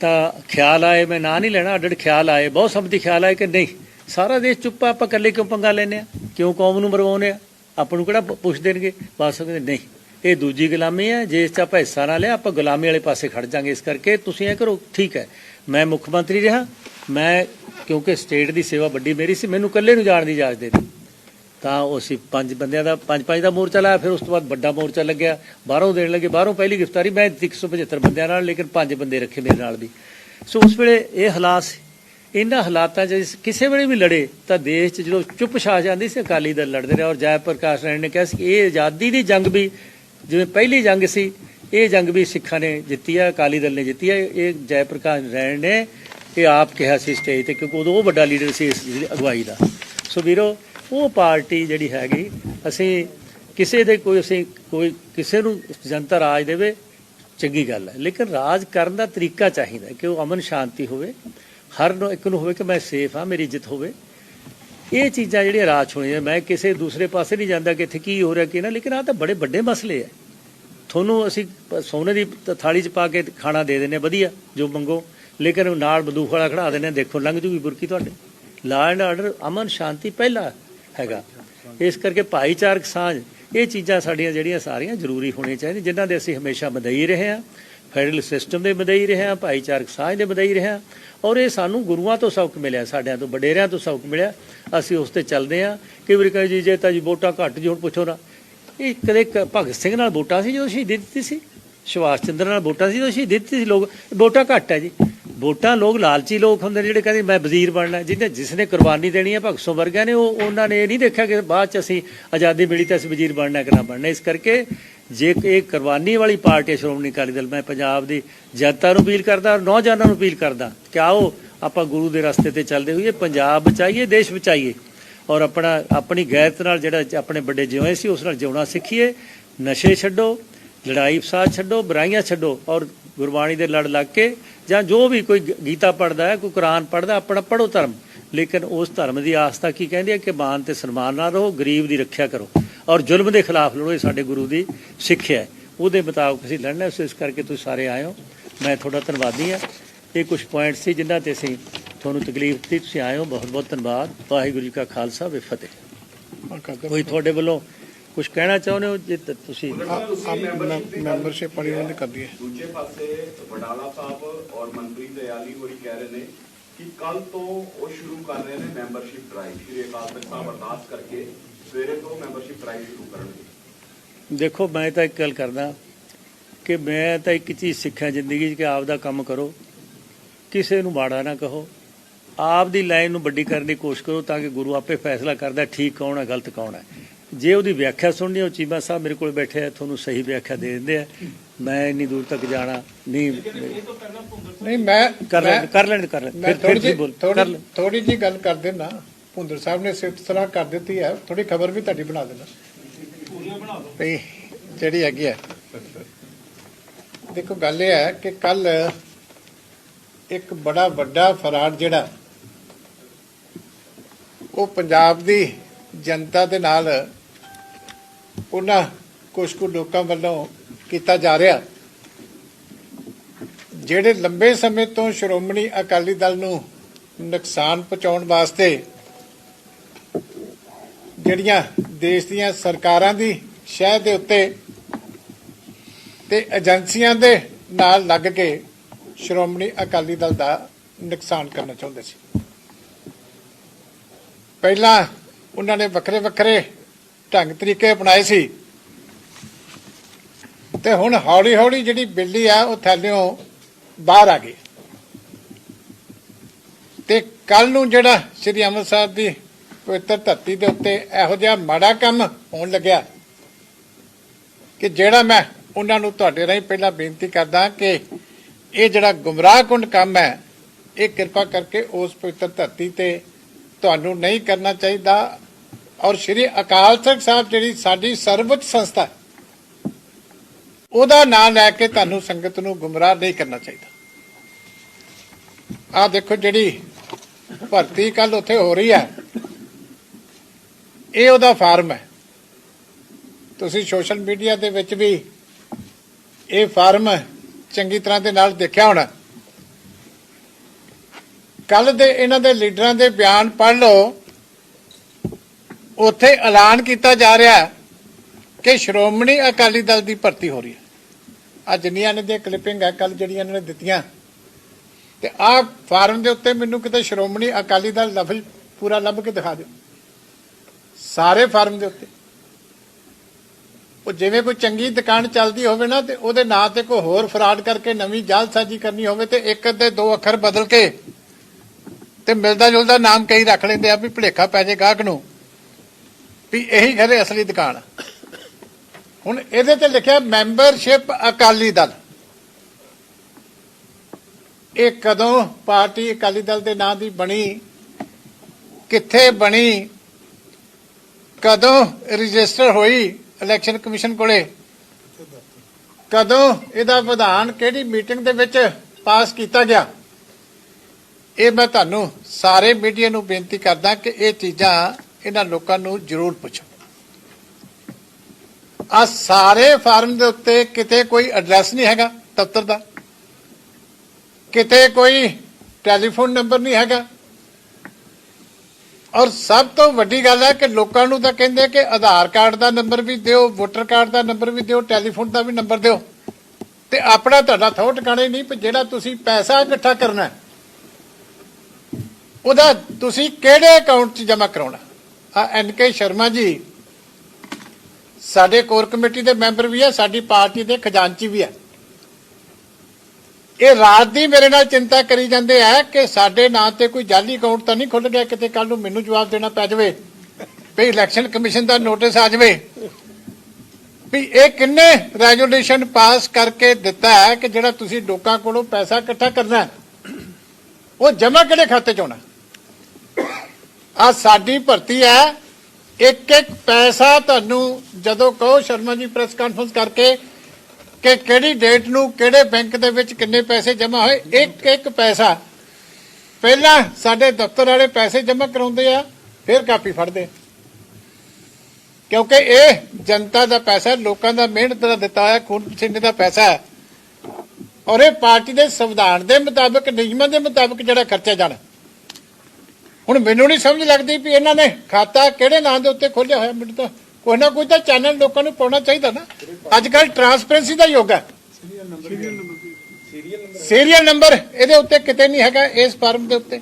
ਤਾਂ ਖਿਆਲ ਆਏ, ਮੈਂ ਨਾਂ ਨਹੀਂ ਲੈਣਾ ਅੱਡ ਅੱਡ ਖਿਆਲ ਆਏ। ਬਹੁਤ ਸਮਝੀ ਖਿਆਲ ਆਏ ਕਿ ਨਹੀਂ। ਸਾਰਾ ਦੇਸ਼ ਚੁੱਪ ਆ, ਆਪਾਂ ਇਕੱਲੇ ਕਿਉਂ ਪੰਗਾ ਲੈਨੇ ਆ? ਕਿਉਂ ਕੌਮ ਨੂੰ ਮਰਵਾਉਨੇ ਆ? ਆਪਾਂ ਨੂੰ ਕਿਹੜਾ ਪੁੱਛ ਦੇਣਗੇ? ਬਸ ਕਹਿੰਦੇ, ਨਹੀਂ। ਇਹ ਦੂਜੀ ਗੁਲਾਮੀ ਹੈ ਜੇ ਇਸ 'ਚ ਆਪਾਂ ਹਿੱਸਾ ਨਾ ਲਿਆ, ਆਪਾਂ ਗੁਲਾਮੀ ਵਾਲੇ ਪਾਸੇ ਖੜ ਜਾਾਂਗੇ। ਇਸ ਕਰਕੇ ਤੁਸੀਂ ਇਹ ਕਰੋ, ਠੀਕ ਹੈ। ਮੈਂ ਮੁੱਖ ਮੰਤਰੀ ਰਿਹਾ ਮੈਂ ਕਿਉਂਕਿ ਸਟੇਟ ਦੀ ਸੇਵਾ ਵੱਡੀ ਮੇਰੀ ਸੀ, ਮੈਨੂੰ ਇਕੱਲੇ ਨੂੰ ਜਾਣ ਦੀ ਇਜਾਜ਼ਤ ਦੇ ਦਿੱਤੀ। ਤਾਂ ਉਹ ਅਸੀਂ ਪੰਜ ਬੰਦਿਆਂ ਦਾ, ਪੰਜ ਪੰਜ ਦਾ ਮੋਰਚਾ ਲਾਇਆ, ਫਿਰ ਉਸ ਤੋਂ ਬਾਅਦ ਵੱਡਾ ਮੋਰਚਾ ਲੱਗਿਆ। ਬਾਹਰੋਂ ਦੇਣ ਲੱਗੇ, ਬਾਹਰੋਂ ਪਹਿਲੀ ਗ੍ਰਿਫਤਾਰੀ, ਮੈਂ 175 ਬੰਦਿਆਂ ਨਾਲ, ਲੇਕਿਨ ਪੰਜ ਬੰਦੇ ਰੱਖੇ ਮੇਰੇ ਨਾਲ ਵੀ। ਸੋ ਉਸ ਵੇਲੇ ਇਹ ਹਾਲਾਤ ਸੀ। ਇਹਨਾਂ ਹਾਲਾਤਾਂ 'ਚ ਕਿਸੇ ਵੇਲੇ ਵੀ ਲੜੇ, ਤਾਂ ਦੇਸ਼ 'ਚ ਜਦੋਂ ਚੁੱਪ ਛਾ ਜਾਂਦੀ ਸੀ, ਅਕਾਲੀ ਦਲ ਲੜਦੇ ਰਹੇ। ਔਰ ਜੈ ਪ੍ਰਕਾਸ਼ ਰੈਣ ਨੇ ਕਿਹਾ ਸੀ ਕਿ ਇਹ ਆਜ਼ਾਦੀ ਦੀ ਜੰਗ ਵੀ, ਜਿਵੇਂ ਪਹਿਲੀ ਜੰਗ ਸੀ, ਇਹ ਜੰਗ ਵੀ ਸਿੱਖਾਂ ਨੇ ਜਿੱਤੀ ਹੈ ਅਕਾਲੀ ਦਲ ਨੇ ਜਿੱਤੀ ਹੈ ਇਹ ਜੈ ਪ੍ਰਕਾਸ਼ ਰੈਣ ਨੇ ਇਹ ਆਪ ਕਿਹਾ ਸੀ ਸਟੇਜ ਤੇ, ਕਿਉਂਕਿ ਉਦੋਂ ਉਹ ਵੱਡਾ ਲੀਡਰ ਸੀ ਇਸ ਅਗਵਾਈ ਦਾ। ਸੋ ਵੀਰੋ, ਉਹ ਪਾਰਟੀ ਜਿਹੜੀ ਹੈਗੀ, ਅਸੀਂ ਕਿਸੇ ਦੇ ਕੋਈ, ਅਸੀਂ ਕੋਈ ਕਿਸੇ ਨੂੰ ਜਨਤਾ ਰਾਜ ਦੇਵੇ, ਚੰਗੀ ਗੱਲ ਹੈ। ਲੇਕਿਨ ਰਾਜ ਕਰਨ ਦਾ ਤਰੀਕਾ ਚਾਹੀਦਾ ਕਿ ਉਹ ਅਮਨ ਸ਼ਾਂਤੀ ਹੋਵੇ, ਹਰ ਨੂੰ ਇੱਕ ਨੂੰ ਹੋਵੇ ਕਿ ਮੈਂ ਸੇਫ ਹਾਂ, ਮੇਰੀ ਇੱਜ਼ਤ ਹੋਵੇ। ਇਹ ਚੀਜ਼ਾਂ ਜਿਹੜੀਆਂ ਰਾਜ ਹੋਣੀਆਂ ਮੈਂ ਕਿਸੇ ਦੂਸਰੇ ਪਾਸੇ ਨਹੀਂ ਜਾਂਦਾ ਕਿ ਇੱਥੇ ਕੀ ਹੋ ਰਿਹਾ, ਕੀ ਨਾ, ਲੇਕਿਨ ਆਹ ਤਾਂ ਬੜੇ ਵੱਡੇ ਮਸਲੇ ਹੈ। ਤੁਹਾਨੂੰ ਅਸੀਂ ਸੋਨੇ ਦੀ ਥਾਲੀ 'ਚ ਪਾ ਕੇ ਖਾਣਾ ਦੇ ਦਿੰਦੇ ਹਾਂ, ਵਧੀਆ, ਜੋ ਮੰਗੋ। ਲੇਕਿਨ ਨਾਲ ਬੰਦੂਕ ਵਾਲਾ ਖੜਾ ਦਿੰਦੇ ਹਾਂ, ਦੇਖੋ ਲੰਘ ਜੂਗੀ ਬੁਰਕੀ ਤੁਹਾਡੇ। ਲਾ ਐਂਡ ਆਰਡਰ ਅਮਨ ਸ਼ਾਂਤੀ ਪਹਿਲਾ ਹੈਗਾ। ਇਸ ਕਰਕੇ ਭਾਈਚਾਰਕ ਸਾਂਝ ਇਹ ਚੀਜ਼ਾਂ ਸਾਡੀਆਂ ਜਿਹੜੀਆਂ ਸਾਰੀਆਂ ਜ਼ਰੂਰੀ ਹੋਣੀਆਂ ਚਾਹੀਦੀਆਂ ਜਿਨ੍ਹਾਂ ਦੇ ਅਸੀਂ ਹਮੇਸ਼ਾ ਮਦਈ ਰਹੇ ਹਾਂ। ਫੈਡਰਲ ਸਿਸਟਮ ਦੇ ਮਦਈ ਰਹੇ ਹਾਂ ਭਾਈਚਾਰਕ ਸਾਂਝ ਦੇ ਮਦਈ ਰਹੇ ਹਾਂ। ਔਰ ਇਹ ਸਾਨੂੰ ਗੁਰੂਆਂ ਤੋਂ ਸਬਕ ਮਿਲਿਆ ਸਾਡਿਆਂ ਤੋਂ ਵਡੇਰਿਆਂ ਤੋਂ ਸਬਕ ਮਿਲਿਆ। ਅਸੀਂ ਉਸ ਤੇ ਚੱਲਦੇ ਹਾਂ। ਕਿ ਵਾਰੀ ਕਹੇ ਜੀ ਜੇ ਤਾਂ ਜੀ ਵੋਟਾਂ ਘੱਟ ਜੀ ਹੁਣ ਪੁੱਛੋ ਨਾ। ਇਹ ਕਦੇ ਕ- ਭਗਤ ਸਿੰਘ ਨਾਲ ਵੋਟਾਂ ਸੀ ਜਦੋਂ ਸ਼ਹੀਦੀ ਦਿੱਤੀ ਸੀ? ਸੁਭਾਸ਼ ਚੰਦਰ ਨਾਲ ਵੋਟਾਂ ਸੀ ਜਦੋਂ ਸ਼ਹੀਦੀ ਦਿੱਤੀ ਸੀ ਲੋਕ? ਵੋਟਾਂ ਘੱਟ ਹੈ ਜੀ। ਵੋਟਾਂ ਲੋਕ ਲਾਲਚੀ ਲੋਕ ਹੁੰਦੇ ਨੇ ਜਿਹੜੇ ਕਹਿੰਦੇ ਮੈਂ ਵਜ਼ੀਰ ਬਣਨਾ, ਜਿਹਨੇ ਜਿਸ ਨੇ ਕੁਰਬਾਨੀ ਦੇਣੀ ਹੈ ਭਗਤ ਸਿੰਘ ਵਰਗਿਆਂ ਨੇ, ਉਹ ਉਹਨਾਂ ਨੇ ਇਹ ਨਹੀਂ ਦੇਖਿਆ ਕਿ ਬਾਅਦ ਚ ਅਸੀਂ ਆਜ਼ਾਦੀ ਮਿਲੀ ਤਾਂ ਅਸੀਂ ਵਜ਼ੀਰ ਬਣਨਾ ਕਿ ਨਾ ਬਣਨਾ। ਇਸ ਕਰਕੇ ਜੇ ਇਹ ਕੁਰਬਾਨੀ ਵਾਲੀ ਪਾਰਟੀ ਹੈ ਸ਼੍ਰੋਮਣੀ ਅਕਾਲੀ ਦਲ, ਮੈਂ ਪੰਜਾਬ ਦੀ ਜਨਤਾ ਨੂੰ ਅਪੀਲ ਕਰਦਾ ਔਰ ਨੌਜਵਾਨਾਂ ਨੂੰ ਅਪੀਲ ਕਰਦਾ ਕਿ ਆਓ, ਆਪਾਂ ਗੁਰੂ ਦੇ ਰਸਤੇ ਤੇ ਚੱਲਦੇ ਹੋਈਏ, ਪੰਜਾਬ ਬਚਾਈਏ, ਦੇਸ਼ ਬਚਾਈਏ ਔਰ ਆਪਣਾ ਆਪਣੀ ਗੈਰਤ ਨਾਲ ਜਿਹੜਾ ਆਪਣੇ ਵੱਡੇ ਜਿਉਂ ਸੀ, ਉਸ ਨਾਲ ਜਿਉਣਾ ਸਿੱਖੀਏ। ਨਸ਼ੇ ਛੱਡੋ, ਲੜਾਈ ਫਸਾਦ ਛੱਡੋ, ਬੁਰਾਈਆਂ ਛੱਡੋ ਔਰ ਗੁਰਬਾਣੀ ਦੇ ਲੜ ਲੱਗ ਕੇ ਜਾਂ ਜੋ ਵੀ ਕੋਈ ਗੀਤਾ ਪੜਦਾ ਹੈ ਕੋਈ ਕੁਰਾਨ ਪੜਦਾ ਆਪਣਾ ਪੜੋ ਧਰਮ। ਲੇਕਿਨ ਉਸ ਧਰਮ ਦੀ ਆਸਥਾ ਕੀ ਕਹਿੰਦੀ ਹੈ ਕਿ ਮਾਨ ਤੇ ਸਨਮਾਨ ਨਾਲ ਰਹੋ ਗਰੀਬ ਦੀ ਰੱਖਿਆ ਕਰੋ। ਔਰ ਜ਼ੁਲਮ ਦੇ ਖਿਲਾਫ ਲੜੋ ਇਹ ਸਾਡੇ ਗੁਰੂ ਦੀ ਸਿੱਖਿਆ ਹੈ। ਉਹਦੇ ਮੁਤਾਬਕ ਅਸੀਂ ਲੜਨਾ ਸੋ ਇਸ ਕਰਕੇ ਤੁਸੀਂ ਸਾਰੇ ਆਏ ਹੋ। ਮੈਂ ਤੁਹਾਡਾ ਧੰਨਵਾਦੀ ਹਾਂ। ਇਹ ਕੁਝ ਪੁਆਇੰਟ ਸੀ ਜਿਨ੍ਹਾਂ ਤੇ ਅਸੀਂ ਤੁਹਾਨੂੰ ਤਕਲੀਫ ਦਿੱਤੀ। ਤੁਸੀਂ ਆਏ ਹੋ। ਬਹੁਤ ਬਹੁਤ ਧੰਨਵਾਦ। ਵਾਹਿਗੁਰੂ ਜੀ ਕਾ ਖਾਲਸਾ ਵੇ ਫਤਿਹ। ਕੋਈ ਤੁਹਾਡੇ ਵੱਲੋਂ ਕੁਝ ਕਹਿਣਾ ਚਾਹੁੰਦੇ ਹੋ? ਜੇ ਤਾਂ ਤੁਸੀਂ ਮੈਂਬਰਸ਼ਿਪ ਵਾਲੀ ਉਹਨਾਂ ਕਰਦੀ ਹੈ। ਦੂਜੇ ਪਾਸੇ ਵਡਾਲਾ ਸਾਹਿਬ ਔਰ ਮਨਪ੍ਰੀਤ ਦਿਆਲੀ ਹੋਰੀ ਕਹਿ ਰਹੇ ਨੇ ਕਿ ਕੱਲ ਤੋਂ ਉਹ ਸ਼ੁਰੂ ਕਰ ਰਹੇ ਨੇ ਮੈਂਬਰਸ਼ਿਪ ਡਰਾਈਵ ਸ਼੍ਰੀ ਅਕਾਲ ਤਖਤ ਸਾਹਿਬ ਅਰਦਾਸ ਕਰਕੇ ਸਵੇਰੇ ਤੋਂ ਮੈਂਬਰਸ਼ਿਪ ਡਰਾਈਵ ਸ਼ੁਰੂ ਕਰਨਗੇ। ਦੇਖੋ ਮੈਂ ਤਾਂ ਇੱਕ ਗੱਲ ਕਰਦਾ ਕਿ ਮੈਂ ਤਾਂ ਇੱਕ ਚੀਜ਼ ਸਿੱਖਿਆ ਜ਼ਿੰਦਗੀ 'ਚ ਕਿ ਆਪ ਦਾ ਕੰਮ ਕਰੋ ਕਿਸੇ ਨੂੰ ਮਾੜਾ ਨਾ ਕਹੋ। ਆਪ ਦੀ ਲਾਈਨ ਨੂੰ ਵੱਡੀ ਕਰਨ ਦੀ ਕੋਸ਼ਿਸ਼ ਕਰੋ ਤਾਂ ਕਿ ਗੁਰੂ ਆਪੇ ਫੈਸਲਾ ਕਰਦਾ ਠੀਕ ਕੌਣ ਹੈ ਗਲਤ ਕੌਣ ਹੈ। ਜੇ ਉਹਦੀ ਵਿਆਖਿਆ ਸੁਣਨੀ ਹੈ ਚੀਮਾ ਸਾਹਿਬ ਮੇਰੇ ਕੋਲ ਬੈਠੇ ਆ ਤੁਹਾਨੂੰ ਸਹੀ ਵਿਆਖਿਆ ਦੇ ਦਿੰਦੇ ਆ। ਮੈਂ ਇੰਨੀ ਦੂਰ ਤੱਕ ਜਾਣਾ ਨਹੀਂ ਨਹੀਂ ਮੈਂ ਕਰ ਲੈਣ ਕਰ ਲੈਣ ਕਰ ਲੈਣ। ਮੈਂ ਫਿਰ ਥੋੜੀ ਜੀ ਥੋੜੀ ਜੀ ਗੱਲ ਕਰ ਦੇਣਾ ਭੁੰਦਰ ਸਾਹਿਬ ਨੇ ਸਿਫਤ ਸਲਾਹ ਕਰ ਦਿੱਤੀ ਹੈ। ਥੋੜੀ ਖਬਰ ਵੀ ਤੁਹਾਡੀ ਬਣਾ ਦੇਣਾ ਵੀ ਜਿਹੜੀ ਹੈਗੀ ਹੈ। ਦੇਖੋ ਗੱਲ ਇਹ ਹੈ ਕਿ ਕੱਲ ਇੱਕ ਬੜਾ ਵੱਡਾ ਫਰਾਡ ਜਿਹੜਾ ਉਹ ਪੰਜਾਬ ਦੀ ਜਨਤਾ ਦੇ ਨਾਲ ਉਹਨਾਂ ਕੁਝ ਕੁ ਲੋਕਾਂ ਵੱਲੋਂ ਕੀਤਾ ਜਾ ਰਿਹਾ। ਜਿਹੜੇ ਲੰਬੇ ਸਮੇਂ ਤੋਂ ਸ਼੍ਰੋਮਣੀ ਅਕਾਲੀ ਦਲ ਨੂੰ ਨੁਕਸਾਨ ਪਹੁੰਚਾਉਣ ਵਾਸਤੇ ਜਿਹੜੀਆਂ ਦੇਸ਼ ਦੀਆਂ ਸਰਕਾਰਾਂ ਦੀ ਸ਼ਹਿ ਦੇ ਉੱਤੇ ਤੇ ਏਜੰਸੀਆਂ ਦੇ ਨਾਲ ਲੱਗ ਕੇ ਸ਼੍ਰੋਮਣੀ ਅਕਾਲੀ ਦਲ ਦਾ ਨੁਕਸਾਨ ਕਰਨਾ ਚਾਹੁੰਦੇ ਸੀ। ਪਹਿਲਾਂ ਉਹਨਾਂ ਨੇ ਵੱਖਰੇ ਵੱਖਰੇ ਢੰਗ ਤਰੀਕੇ ਅਪਣਾਏ ਸੀ। ਤੇ ਹੁਣ ਹੌਲੀ ਹੌਲੀ ਜਿਹੜੀ ਬਿੱਲੀ ਆ, ਉਹ ਥੱਲਿਓਂ ਬਾਹਰ ਆ ਗਈ। ਤੇ ਕੱਲ ਨੂੰ ਜਿਹੜਾ ਸ੍ਰੀ ਅੰਮ੍ਰਿਤਸਰ ਦੀ ਪਵਿੱਤਰ ਧਰਤੀ ਦੇ ਉੱਤੇ ਇਹੋ ਜਿਹਾ ਮਾੜਾ ਕੰਮ ਹੋਣ ਲੱਗਿਆ ਕਿ ਜਿਹੜਾ ਮੈਂ ਉਹਨਾਂ ਨੂੰ ਤੁਹਾਡੇ ਰਾਹੀਂ ਪਹਿਲਾਂ ਬੇਨਤੀ ਕਰਦਾ ਕਿ ਇਹ ਜਿਹੜਾ ਗੁੰਮਰਾਹਕੁੰਨ ਕੰਮ ਹੈ, ਇਹ ਕਿਰਪਾ ਕਰਕੇ ਉਸ ਪਵਿੱਤਰ ਧਰਤੀ ਤੇ ਤੁਹਾਨੂੰ ਨਹੀਂ ਕਰਨਾ ਚਾਹੀਦਾ। ਔਰ ਸ੍ਰੀ ਅਕਾਲ ਤਖਤ ਸਾਹਿਬ ਜਿਹੜੀ ਸਾਡੀ ਸਰਵਉੱਚ ਸੰਸਥਾ ਹੈ, ਉਹਦਾ ਨਾਮ ਲੈ ਕੇ ਤੁਹਾਨੂੰ ਸੰਗਤ ਨੂੰ ਗੁੰਮਰਾਹ ਨਹੀਂ ਕਰਨਾ ਚਾਹੀਦਾ। ਆ ਦੇਖੋ ਜਿਹੜੀ ਭਰਤੀ ਕੱਲ ਉੱਥੇ ਹੋ ਰਹੀ ਹੈ ਇਹ ਉਹਦਾ ਫਾਰਮ ਹੈ। ਤੁਸੀਂ ਸੋਸ਼ਲ ਮੀਡੀਆ ਦੇ ਵਿੱਚ ਵੀ ਇਹ ਫਾਰਮ ਚੰਗੀ ਤਰ੍ਹਾਂ ਦੇ ਨਾਲ ਦੇਖਿਆ ਹੋਣਾ। ਕੱਲ ਦੇ ਇਹਨਾਂ ਦੇ ਲੀਡਰਾਂ ਦੇ ਬਿਆਨ ਪੜ੍ਹ ਲਓ ਉੱਥੇ ਐਲਾਨ ਕੀਤਾ ਜਾ ਰਿਹਾ ਹੈ ਕਿ ਸ਼੍ਰੋਮਣੀ ਅਕਾਲੀ ਦਲ ਦੀ ਭਰਤੀ ਹੋ ਰਹੀ ਹੈ। ਆ ਜਿੰਨੀਆਂ ਨੇ ਦੀਆਂ ਕਲਿੱਪਿੰਗ ਹੈ ਕੱਲ ਜਿਹੜੀਆਂ ਇਹਨਾਂ ਨੇ ਦਿੱਤੀਆਂ। ਤੇ ਆਹ ਫਾਰਮ ਦੇ ਉੱਤੇ ਮੈਨੂੰ ਕਿਤੇ ਸ਼੍ਰੋਮਣੀ ਅਕਾਲੀ ਦਲ ਲਫ਼ਜ਼ ਪੂਰਾ ਲੱਭ ਕੇ ਦਿਖਾ ਦਿਓ। ਸਾਰੇ ਫਾਰਮ ਦੇ ਉੱਤੇ। ਉਹ ਜਿਵੇਂ ਕੋਈ ਚੰਗੀ ਦੁਕਾਨ ਚੱਲਦੀ ਹੋਵੇ ਨਾ, ਤੇ ਉਹਦੇ ਨਾਂ ਤੇ ਕੋਈ ਹੋਰ ਫਰਾਡ ਕਰਕੇ ਨਵੀਂ ਜਾਲਸਾਜੀ ਕਰਨੀ ਹੋਵੇ, ਤੇ ਇੱਕ ਅੱਧੇ ਦੋ ਅੱਖਰ ਬਦਲ ਕੇ ਤੇ ਮਿਲਦਾ ਜੁਲਦਾ ਨਾਮ ਕਈ ਰੱਖ ਲੈਂਦੇ ਆ ਵੀ ਭੁਲੇਖਾ ਪੈ ਜੇ ਗਾਹਕ ਨੂੰ। ਵੀ ਇਹੀ ਖਰੇ ਅਸਲੀ ਦੁਕਾਨ। ਹੁਣ ਇਹਦੇ ਤੇ ਲਿਖਿਆ ਮੈਂਬਰਸ਼ਿਪ ਅਕਾਲੀ ਦਲ। ਇਹ ਕਦੋਂ ਪਾਰਟੀ ਅਕਾਲੀ ਦਲ ਦੇ ਨਾਂ ਦੀ ਬਣੀ, ਕਿੱਥੇ ਬਣੀ, ਕਦੋਂ ਰਜਿਸਟਰ ਹੋਈ ਇਲੈਕਸ਼ਨ ਕਮਿਸ਼ਨ ਕੋਲੇ, ਕਦੋਂ ਇਹਦਾ ਵਿਧਾਨ ਕਿਹੜੀ ਮੀਟਿੰਗ ਦੇ ਵਿੱਚ ਪਾਸ ਕੀਤਾ ਗਿਆ। ਇਹ ਮੈਂ ਤੁਹਾਨੂੰ ਸਾਰੇ ਮੀਡੀਆ ਨੂੰ ਬੇਨਤੀ ਕਰਦਾ ਕਿ ਇਹ ਚੀਜ਼ਾਂ ਇਹਨਾਂ ਲੋਕਾਂ ਨੂੰ ਜ਼ਰੂਰ ਪੁੱਛੋ। ਆ ਸਾਰੇ ਫਾਰਮ ਦੇ ਉੱਤੇ ਕਿਤੇ ਕੋਈ ਐਡਰੈਸ ਨਹੀਂ ਹੈਗਾ ਦਫ਼ਤਰ ਦਾ। ਕਿਤੇ ਕੋਈ ਟੈਲੀਫੋਨ ਨੰਬਰ ਨਹੀਂ ਹੈਗਾ। ਔਰ ਸਭ ਤੋਂ ਵੱਡੀ ਗੱਲ ਹੈ ਕਿ ਲੋਕਾਂ ਨੂੰ ਤਾਂ ਕਹਿੰਦੇ ਕਿ ਆਧਾਰ ਕਾਰਡ ਦਾ ਨੰਬਰ ਵੀ ਦਿਓ, ਵੋਟਰ ਕਾਰਡ ਦਾ ਨੰਬਰ ਵੀ ਦਿਓ, ਟੈਲੀਫੋਨ ਦਾ ਵੀ ਨੰਬਰ ਦਿਓ। ਤੇ ਆਪਣਾ ਤੁਹਾਡਾ ਥੋ ਟਿਕਾਣੇ ਨਹੀਂ ਵੀ ਜਿਹੜਾ ਤੁਸੀਂ ਪੈਸਾ ਇਕੱਠਾ ਕਰਨਾ ਉਹਦਾ ਤੁਸੀਂ ਕਿਹੜੇ ਅਕਾਊਂਟ 'ਚ ਜਮ੍ਹਾਂ ਕਰਾਉਣਾ? ਐਨ ਕੇ ਸ਼ਰਮਾ ਜੀ, ਸਾਡੇ ਕੋਰ ਕਮੇਟੀ ਦੇ ਮੈਂਬਰ ਵੀ ਹੈ ਸਾਡੀ ਪਾਰਟੀ ਦੇ ਖਜ਼ਾਨਚੀ ਵੀ ਹੈ ਇਹ ਰਾਤ ਦੀ ਮੇਰੇ ਨਾਲ ਚਿੰਤਾ ਕਰੀ ਜਾਂਦੇ ਆ ਕਿ ਸਾਡੇ ਨਾਂ ਤੇ ਕੋਈ ਜਾਲੀ ਅਕਾਊਂਟ ਤਾਂ ਨਹੀਂ ਖੁੱਲ ਗਿਆ, ਕਿਤੇ ਕੱਲ ਨੂੰ ਮੈਨੂੰ ਜਵਾਬ ਦੇਣਾ ਪੈ ਜਾਵੇ, ਵੀ ਇਲੈਕਸ਼ਨ ਕਮਿਸ਼ਨ ਦਾ ਨੋਟਿਸ ਆ ਜਾਵੇ। ਵੀ ਇਹ ਕਿੰਨੇ ਰੈਜੂਲੇਸ਼ਨ ਪਾਸ ਕਰਕੇ ਦਿੱਤਾ ਹੈ ਕਿ ਜਿਹੜਾ ਤੁਸੀਂ ਲੋਕਾਂ ਕੋਲੋਂ ਪੈਸਾ ਇਕੱਠਾ ਕਰਨਾ ਉਹ ਜਮ੍ਹਾਂ ਕਿਹੜੇ ਖਾਤੇ ਚ ਹੋਣਾ? ਆ ਸਾਡੀ ਭਰਤੀ ਹੈ। ਇੱਕ ਇੱਕ ਪੈਸਾ ਤੁਹਾਨੂੰ ਜਦੋਂ ਕਹੋ ਸ਼ਰਮਾ ਜੀ ਪ੍ਰੈਸ ਕਾਨਫਰੰਸ ਕਰਕੇ ਕਿ ਕਿਹੜੀ ਡੇਟ ਨੂੰ ਕਿਹੜੇ ਬੈਂਕ ਦੇ ਵਿੱਚ ਕਿੰਨੇ ਪੈਸੇ ਜਮ੍ਹਾਂ ਹੋਏ, ਇੱਕ ਇੱਕ ਪੈਸਾ। ਪਹਿਲਾਂ ਸਾਡੇ ਦਫ਼ਤਰ ਵਾਲੇ ਪੈਸੇ ਜਮ੍ਹਾਂ ਕਰਾਉਂਦੇ ਆ, ਫਿਰ ਕਾਪੀ ਫੜਦੇ। ਕਿਉਂਕਿ ਇਹ ਜਨਤਾ ਦਾ ਪੈਸਾ ਲੋਕਾਂ ਦਾ ਮਿਹਨਤ ਦਾ ਦਿੱਤਾ ਹੈ ਖੂਨ ਪਸੀਨੇ ਦਾ ਪੈਸਾ ਹੈ। ਔਰ ਇਹ ਪਾਰਟੀ ਦੇ ਸੰਵਿਧਾਨ ਦੇ ਮੁਤਾਬਕ, ਨਿਯਮਾਂ ਦੇ ਮੁਤਾਬਕ ਜਿਹੜਾ ਖਰਚਿਆ ਜਾਣਾ। ਹੁਣ ਮੈਨੂੰ ਨਹੀਂ ਸਮਝ ਲੱਗਦੀ ਵੀ ਇਹਨਾਂ ਨੇ ਖਾਤਾ ਕਿਹੜੇ ਨਾਂ ਦੇ ਉੱਤੇ ਖੋਲ੍ਹਿਆ ਹੋਇਆ ਮੈਨੂੰ ਤਾਂ। ਕੋਈ ਨਾ ਕੋਈ ਤਾਂ ਚੈਨਲ ਲੋਕਾਂ ਨੂੰ ਪਾਉਣਾ ਚਾਹੀਦਾ ਨਾ। ਅੱਜ ਕੱਲ ਟਰਾਂਸਪੇਰੈਂਸੀ ਦਾ ਯੁੱਗ ਹੈ। ਸੀਰੀਅਲ ਨੰਬਰ ਇਹਦੇ ਉੱਤੇ ਕਿਤੇ ਨਹੀਂ ਹੈਗਾ ਇਸ ਫਾਰਮ ਦੇ ਉੱਤੇ।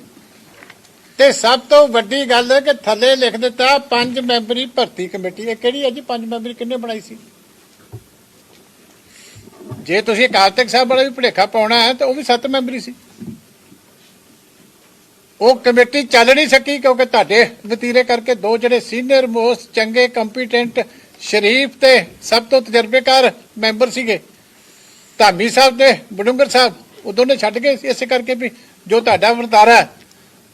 ਤੇ ਸਭ ਤੋਂ ਵੱਡੀ ਗੱਲ ਹੈ ਕਿ ਥੱਲੇ ਲਿਖ ਦਿੱਤਾ ਪੰਜ ਮੈਂਬਰੀ ਭਰਤੀ ਕਮੇਟੀ। ਇਹ ਕਿਹੜੀ ਹੈ ਜੀ? ਪੰਜ ਮੈਂਬਰੀ ਕਿੰਨੇ ਬਣਾਈ ਸੀ? ਜੇ ਤੁਸੀਂ ਕਾਰਤਿਕ ਸਾਹਿਬ ਵਾਲਾ ਵੀ ਭੁਲੇਖਾ ਪਾਉਣਾ ਹੈ ਤਾਂ ਉਹ ਵੀ ਸੱਤ ਮੈਂਬਰੀ ਸੀ। ਉਹ ਕਮੇਟੀ ਚੱਲ ਨਹੀਂ ਸਕੀ ਕਿਉਂਕਿ ਤੁਹਾਡੇ ਵਤੀਰੇ ਕਰਕੇ ਦੋ ਜਿਹੜੇ ਸੀਨੀਅਰ ਮੋਸਟ ਚੰਗੇ ਕੰਪੀਟੈਂਟ ਸ਼ਰੀਫ ਤੇ ਸਭ ਤੋਂ ਤਜਰਬੇਕਾਰ ਮੈਂਬਰ ਸੀਗੇ। ਧਾਮੀ ਸਾਹਿਬ ਤੇ ਬਡੂੰਗਰ ਸਾਹਿਬ, ਉਹ ਦੋਨੇ ਛੱਡ ਗਏ ਇਸੇ ਕਰਕੇ ਵੀ ਜੋ ਤੁਹਾਡਾ ਵਰਤਾਰਾ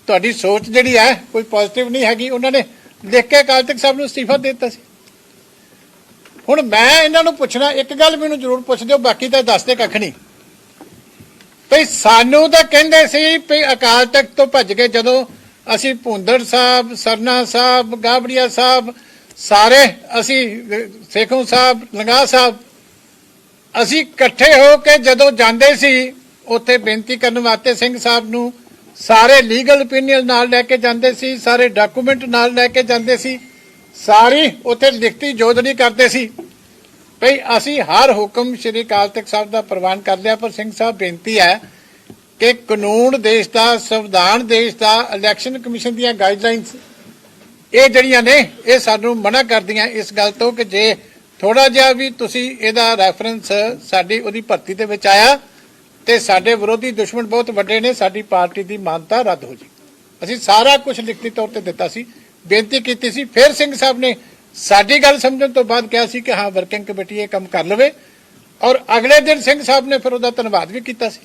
ਤੁਹਾਡੀ ਸੋਚ ਜਿਹੜੀ ਹੈ, ਕੋਈ ਪੋਜ਼ਿਟਿਵ ਨਹੀਂ ਹੈਗੀ। ਉਹਨਾਂ ਨੇ ਲਿਖ ਕੇ ਅਕਾਲ ਤਖਤ ਸਾਹਿਬ ਨੂੰ ਅਸਤੀਫਾ ਦੇ ਦਿੱਤਾ ਸੀ। ਹੁਣ ਮੈਂ ਇਹਨਾਂ ਨੂੰ ਪੁੱਛਣਾ, ਇੱਕ ਗੱਲ ਮੈਨੂੰ ਜ਼ਰੂਰ ਪੁੱਛ ਦਿਓ, ਬਾਕੀ ਤਾਂ ਦੱਸਦੇ ਕੱਖ ਨਹੀਂ। ਭਈ ਸਾਨੂੰ ਤਾਂ ਕਹਿੰਦੇ ਸੀ ਵੀ ਅਕਾਲ ਤਖਤ ਤੋਂ ਭੱਜ ਕੇ ਜਦੋਂ ਅਸੀਂ ਭੁੰਦੜ ਸਾਹਿਬ, ਸਰਨਾ ਸਾਹਿਬ, ਗਾਬੜੀਆ ਸਾਹਿਬ, ਸਾਰੇ ਅਸੀਂ ਸੇਖੋਂ ਸਾਹਿਬ, ਲੰਗਾ ਸਾਹਿਬ, ਅਸੀਂ ਇਕੱਠੇ ਹੋ ਕੇ ਜਦੋਂ ਜਾਂਦੇ ਸੀ, ਉੱਥੇ ਬੇਨਤੀ ਕਰਨ ਵਾਸਤੇ ਸਿੰਘ ਸਾਹਿਬ ਨੂੰ ਸਾਰੇ ਲੀਗਲ ਓਪੀਨੀਅਨ ਨਾਲ ਲੈ ਕੇ ਜਾਂਦੇ ਸੀ, ਸਾਰੇ ਡਾਕੂਮੈਂਟ ਨਾਲ ਲੈ ਕੇ ਜਾਂਦੇ ਸੀ, ਸਾਰੀ ਉੱਥੇ ਲਿਖਤੀ ਜੋਦਨੀ ਕਰਦੇ ਸੀ। ਭਈ ਅਸੀਂ ਹਰ ਹੁਕਮ ਸ੍ਰੀ ਅਕਾਲ ਤਖਤ ਸਾਹਿਬ ਦਾ ਪ੍ਰਵਾਨ ਕਰ ਲਿਆ, ਪਰ ਸਿੰਘ ਸਾਹਿਬ ਬੇਨਤੀ ਹੈ ਕਿ ਕਾਨੂੰਨ ਦੇਸ਼ ਦਾ, ਸੰਵਿਧਾਨ ਦੇਸ਼ ਦਾ ਇਲੈਕਸ਼ਨ ਕਮਿਸ਼ਨ ਦੀਆਂ ਗਾਈਡਲਾਈਨਸ ਇਹ ਜਿਹੜੀਆਂ ਨੇ, ਇਹ ਸਾਨੂੰ ਮਨਾ ਕਰਦੀਆਂ ਇਸ ਗੱਲ ਤੋਂ ਕਿ ਜੇ ਥੋੜਾ ਜਿਹਾ ਵੀ ਤੁਸੀਂ ਇਹਦਾ ਰੈਫਰੈਂਸ ਸਾਡੀ ਉਹਦੀ ਭਰਤੀ ਦੇ ਵਿੱਚ ਆਇਆ, ਤੇ ਸਾਡੇ ਵਿਰੋਧੀ ਦੁਸ਼ਮਣ ਬਹੁਤ ਵੱਡੇ ਨੇ, ਸਾਡੀ ਪਾਰਟੀ ਦੀ ਮਾਨਤਾ ਰੱਦ ਹੋ ਜੀ ਅਸੀਂ ਸਾਰਾ ਕੁਝ ਲਿਖਤੀ ਤੌਰ ਤੇ ਦਿੱਤਾ ਸੀ, ਬੇਨਤੀ ਕੀਤੀ ਸੀ, ਫਿਰ ਸਿੰਘ ਸਾਹਿਬ ਨੇ ਸਾਡੀ ਗੱਲ ਸਮਝਣ ਤੋਂ ਬਾਅਦ ਕਿਹਾ ਸੀ ਕਿ ਹਾਂ ਵਰਕਿੰਗ ਕਮੇਟੀ ਇਹ ਕੰਮ ਕਰ ਲਵੇ। ਔਰ ਅਗਲੇ ਦਿਨ ਸਿੰਘ ਸਾਹਿਬ ਨੇ ਫਿਰ ਉਹਦਾ ਧੰਨਵਾਦ ਵੀ ਕੀਤਾ ਸੀ।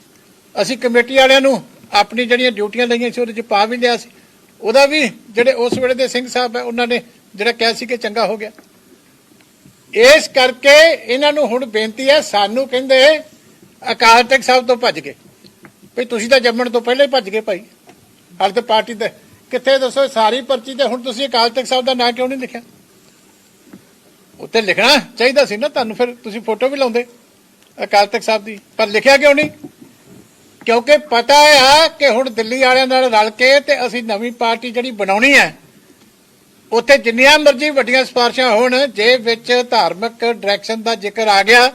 ਅਸੀਂ ਕਮੇਟੀ ਵਾਲਿਆਂ ਨੂੰ ਆਪਣੀ ਜਿਹੜੀਆਂ ਡਿਊਟੀਆਂ ਲਈਆਂ ਸੀ, ਉਹਦੇ 'ਚ ਪਾ ਵੀ ਲਿਆ ਸੀ। ਉਹਦਾ ਵੀ ਜਿਹੜੇ ਉਸ ਵੇਲੇ ਦੇ ਸਿੰਘ ਸਾਹਿਬ ਹੈ, ਉਹਨਾਂ ਨੇ ਜਿਹੜਾ ਕਿਹਾ ਸੀ ਕਿ ਚੰਗਾ ਹੋ ਗਿਆ। ਇਸ ਕਰਕੇ ਇਹਨਾਂ ਨੂੰ ਹੁਣ ਬੇਨਤੀ ਹੈ, ਸਾਨੂੰ ਕਹਿੰਦੇ ਅਕਾਲ ਤਖਤ ਸਾਹਿਬ ਤੋਂ ਭੱਜ ਗਏ। ਵੀ ਤੁਸੀਂ ਤਾਂ ਜੰਮਣ ਤੋਂ ਪਹਿਲਾਂ ਹੀ ਭੱਜ ਗਏ ਭਾਈ। ਹਾਲ ਤੇ ਪਾਰਟੀ ਦੇ ਕਿੱਥੇ ਦੱਸੋ, ਸਾਰੀ ਪਰਚੀ ਤੇ ਹੁਣ ਤੁਸੀਂ ਅਕਾਲ ਤਖਤ ਸਾਹਿਬ ਦਾ ਨਾਂ ਕਿਉਂ ਨਹੀਂ ਲਿਖਿਆ? ਉੱਤੇ ਲਿਖਣਾ ਚਾਹੀਦਾ ਸੀ ਨਾ ਤੁਹਾਨੂੰ, ਫਿਰ ਤੁਸੀਂ ਫੋਟੋ ਵੀ ਲਾਉਂਦੇ ਅਕਾਲ ਤਖਤ ਸਾਹਿਬ ਦੀ। ਪਰ ਲਿਖਿਆ ਕਿਉਂ ਨਹੀਂ? ਕਿਉਂਕਿ ਪਤਾ ਹੈ ਕਿ ਹੁਣ ਦਿੱਲੀ ਵਾਲਿਆਂ ਨਾਲ ਰਲ ਕੇ ਤੇ ਅਸੀਂ ਨਵੀਂ ਪਾਰਟੀ ਜਿਹੜੀ ਬਣਾਉਣੀ ਹੈ, ਉੱਥੇ ਜਿੰਨੀਆਂ ਮਰਜ਼ੀ ਵੱਡੀਆਂ ਸਿਫਾਰਸ਼ਾਂ ਹੋਣ, ਜੇ ਵਿੱਚ ਧਾਰਮਿਕ ਡਾਇਰੈਕਸ਼ਨ ਦਾ ਜ਼ਿਕਰ ਆ ਗਿਆ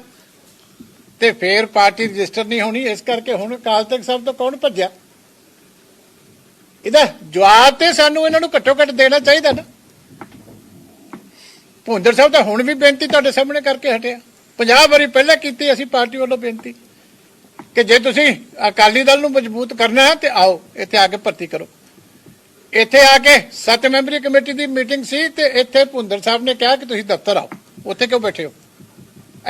ਤੇ ਫੇਰ ਪਾਰਟੀ ਰਜਿਸਟਰ ਨਹੀਂ ਹੋਣੀ, ਇਸ ਕਰਕੇ ਹੁਣ ਅਕਾਲ ਤਖਤ ਸਾਹਿਬ ਤੋਂ ਕੌਣ ਭੱਜਿਆ? ਇਹਦਾ ਜਵਾਬ ਤੇ ਸਾਨੂੰ ਇਹਨਾਂ ਨੂੰ ਘੱਟੋ ਘੱਟ ਦੇਣਾ ਚਾਹੀਦਾ ਨਾ। ਭੁੰਦਰ ਸਾਹਿਬ ਤਾਂ ਹੁਣ ਵੀ ਬੇਨਤੀ ਤੁਹਾਡੇ ਸਾਹਮਣੇ ਕਰਕੇ ਹਟਿਆ 50 ਵਾਰੀ ਪਹਿਲਾਂ ਕੀਤੀ ਅਸੀਂ ਪਾਰਟੀ ਵੱਲੋਂ ਬੇਨਤੀ ਕਿ ਜੇ ਤੁਸੀਂ ਅਕਾਲੀ ਦਲ ਨੂੰ ਮਜ਼ਬੂਤ ਕਰਨਾ ਹੈ ਤੇ ਆਓ, ਇੱਥੇ ਆ ਕੇ ਭਰਤੀ ਕਰੋ। ਇੱਥੇ ਆ ਕੇ ਸੱਤ ਮੈਂਬਰੀ ਕਮੇਟੀ ਦੀ ਮੀਟਿੰਗ ਸੀ ਤੇ ਇੱਥੇ ਭੁੰਦਰ ਸਾਹਿਬ ਨੇ ਕਿਹਾ ਕਿ ਤੁਸੀਂ ਦਫ਼ਤਰ ਆਓ। ਉੱਥੇ ਕਿਉਂ ਬੈਠੇ ਹੋ?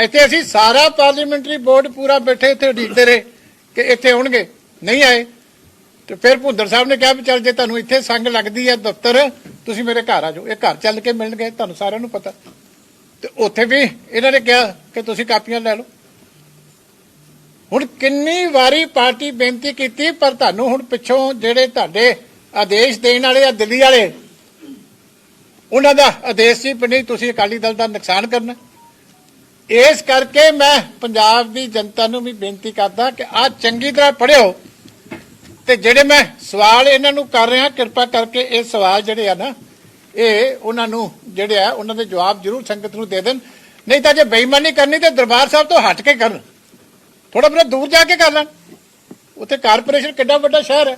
ਇੱਥੇ ਅਸੀਂ ਸਾਰਾ ਪਾਰਲੀਮੈਂਟਰੀ ਬੋਰਡ ਪੂਰਾ ਬੈਠੇ, ਇੱਥੇ ਉਡੀਕਦੇ ਰਹੇ ਕਿ ਇੱਥੇ ਆਉਣਗੇ। ਨਹੀਂ ਆਏ। ਤੇ ਫਿਰ ਭੁੰਦਰ ਸਾਹਿਬ ਨੇ ਕਿਹਾ ਵੀ ਚੱਲ ਜੇ ਤੁਹਾਨੂੰ ਇੱਥੇ ਸੰਗ ਲੱਗਦੀ ਹੈ ਦਫ਼ਤਰ, ਤੁਸੀਂ ਮੇਰੇ ਘਰ ਆ ਜਾਓ। ਇਹ ਘਰ ਚੱਲ ਕੇ ਮਿਲਣਗੇ, ਤੁਹਾਨੂੰ ਸਾਰਿਆਂ ਨੂੰ ਪਤਾ। ਤੇ ਉੱਥੇ ਵੀ ਇਹਨਾਂ ਨੇ ਕਿਹਾ ਕਿ ਤੁਸੀਂ ਕਾਪੀਆਂ ਲੈ ਲਓ। ਹੁਣ ਕਿੰਨੀ ਵਾਰੀ ਪਾਰਟੀ ਬੇਨਤੀ ਕੀਤੀ, ਪਰ ਤੁਹਾਨੂੰ ਹੁਣ ਪਿੱਛੋਂ ਜਿਹੜੇ ਤੁਹਾਡੇ ਆਦੇਸ਼ ਦੇਣ ਵਾਲੇ ਆ, ਦਿੱਲੀ ਵਾਲੇ, ਉਹਨਾਂ ਦਾ ਆਦੇਸ਼ ਸੀ ਨਹੀਂ, ਤੁਸੀਂ ਅਕਾਲੀ ਦਲ ਦਾ ਨੁਕਸਾਨ ਕਰਨਾ। ਇਸ ਕਰਕੇ ਮੈਂ ਪੰਜਾਬ ਦੀ ਜਨਤਾ ਨੂੰ ਵੀ ਬੇਨਤੀ ਕਰਦਾ ਕਿ ਆ ਚੰਗੀ ਤਰ੍ਹਾਂ ਪੜਿਓ ਤੇ ਜਿਹੜੇ ਮੈਂ ਸਵਾਲ ਇਹਨਾਂ ਨੂੰ ਕਰ ਰਿਹਾ, ਕਿਰਪਾ ਕਰਕੇ ਇਹ ਸਵਾਲ ਜਿਹੜੇ ਆ ਨਾ, ਇਹ ਉਹਨਾਂ ਨੂੰ ਜਿਹੜੇ ਆ, ਉਹਨਾਂ ਦੇ ਜਵਾਬ ਜ਼ਰੂਰ ਸੰਗਤ ਨੂੰ ਦੇ ਦੇਣ। ਨਹੀਂ ਤਾਂ ਜੇ ਬੇਈਮਾਨੀ ਕਰਨੀ ਤੇ ਦਰਬਾਰ ਸਾਹਿਬ ਤੋਂ ਹਟ ਕੇ ਕਰਨ। ਥੋੜਾ ਬੜਾ ਦੂਰ ਜਾ ਕੇ ਕਰ ਲੈਣ। ਉੱਥੇ ਕਾਰਪੋਰੇਸ਼ਨ ਕਿੱਡਾ ਵੱਡਾ ਸ਼ਹਿਰ ਹੈ।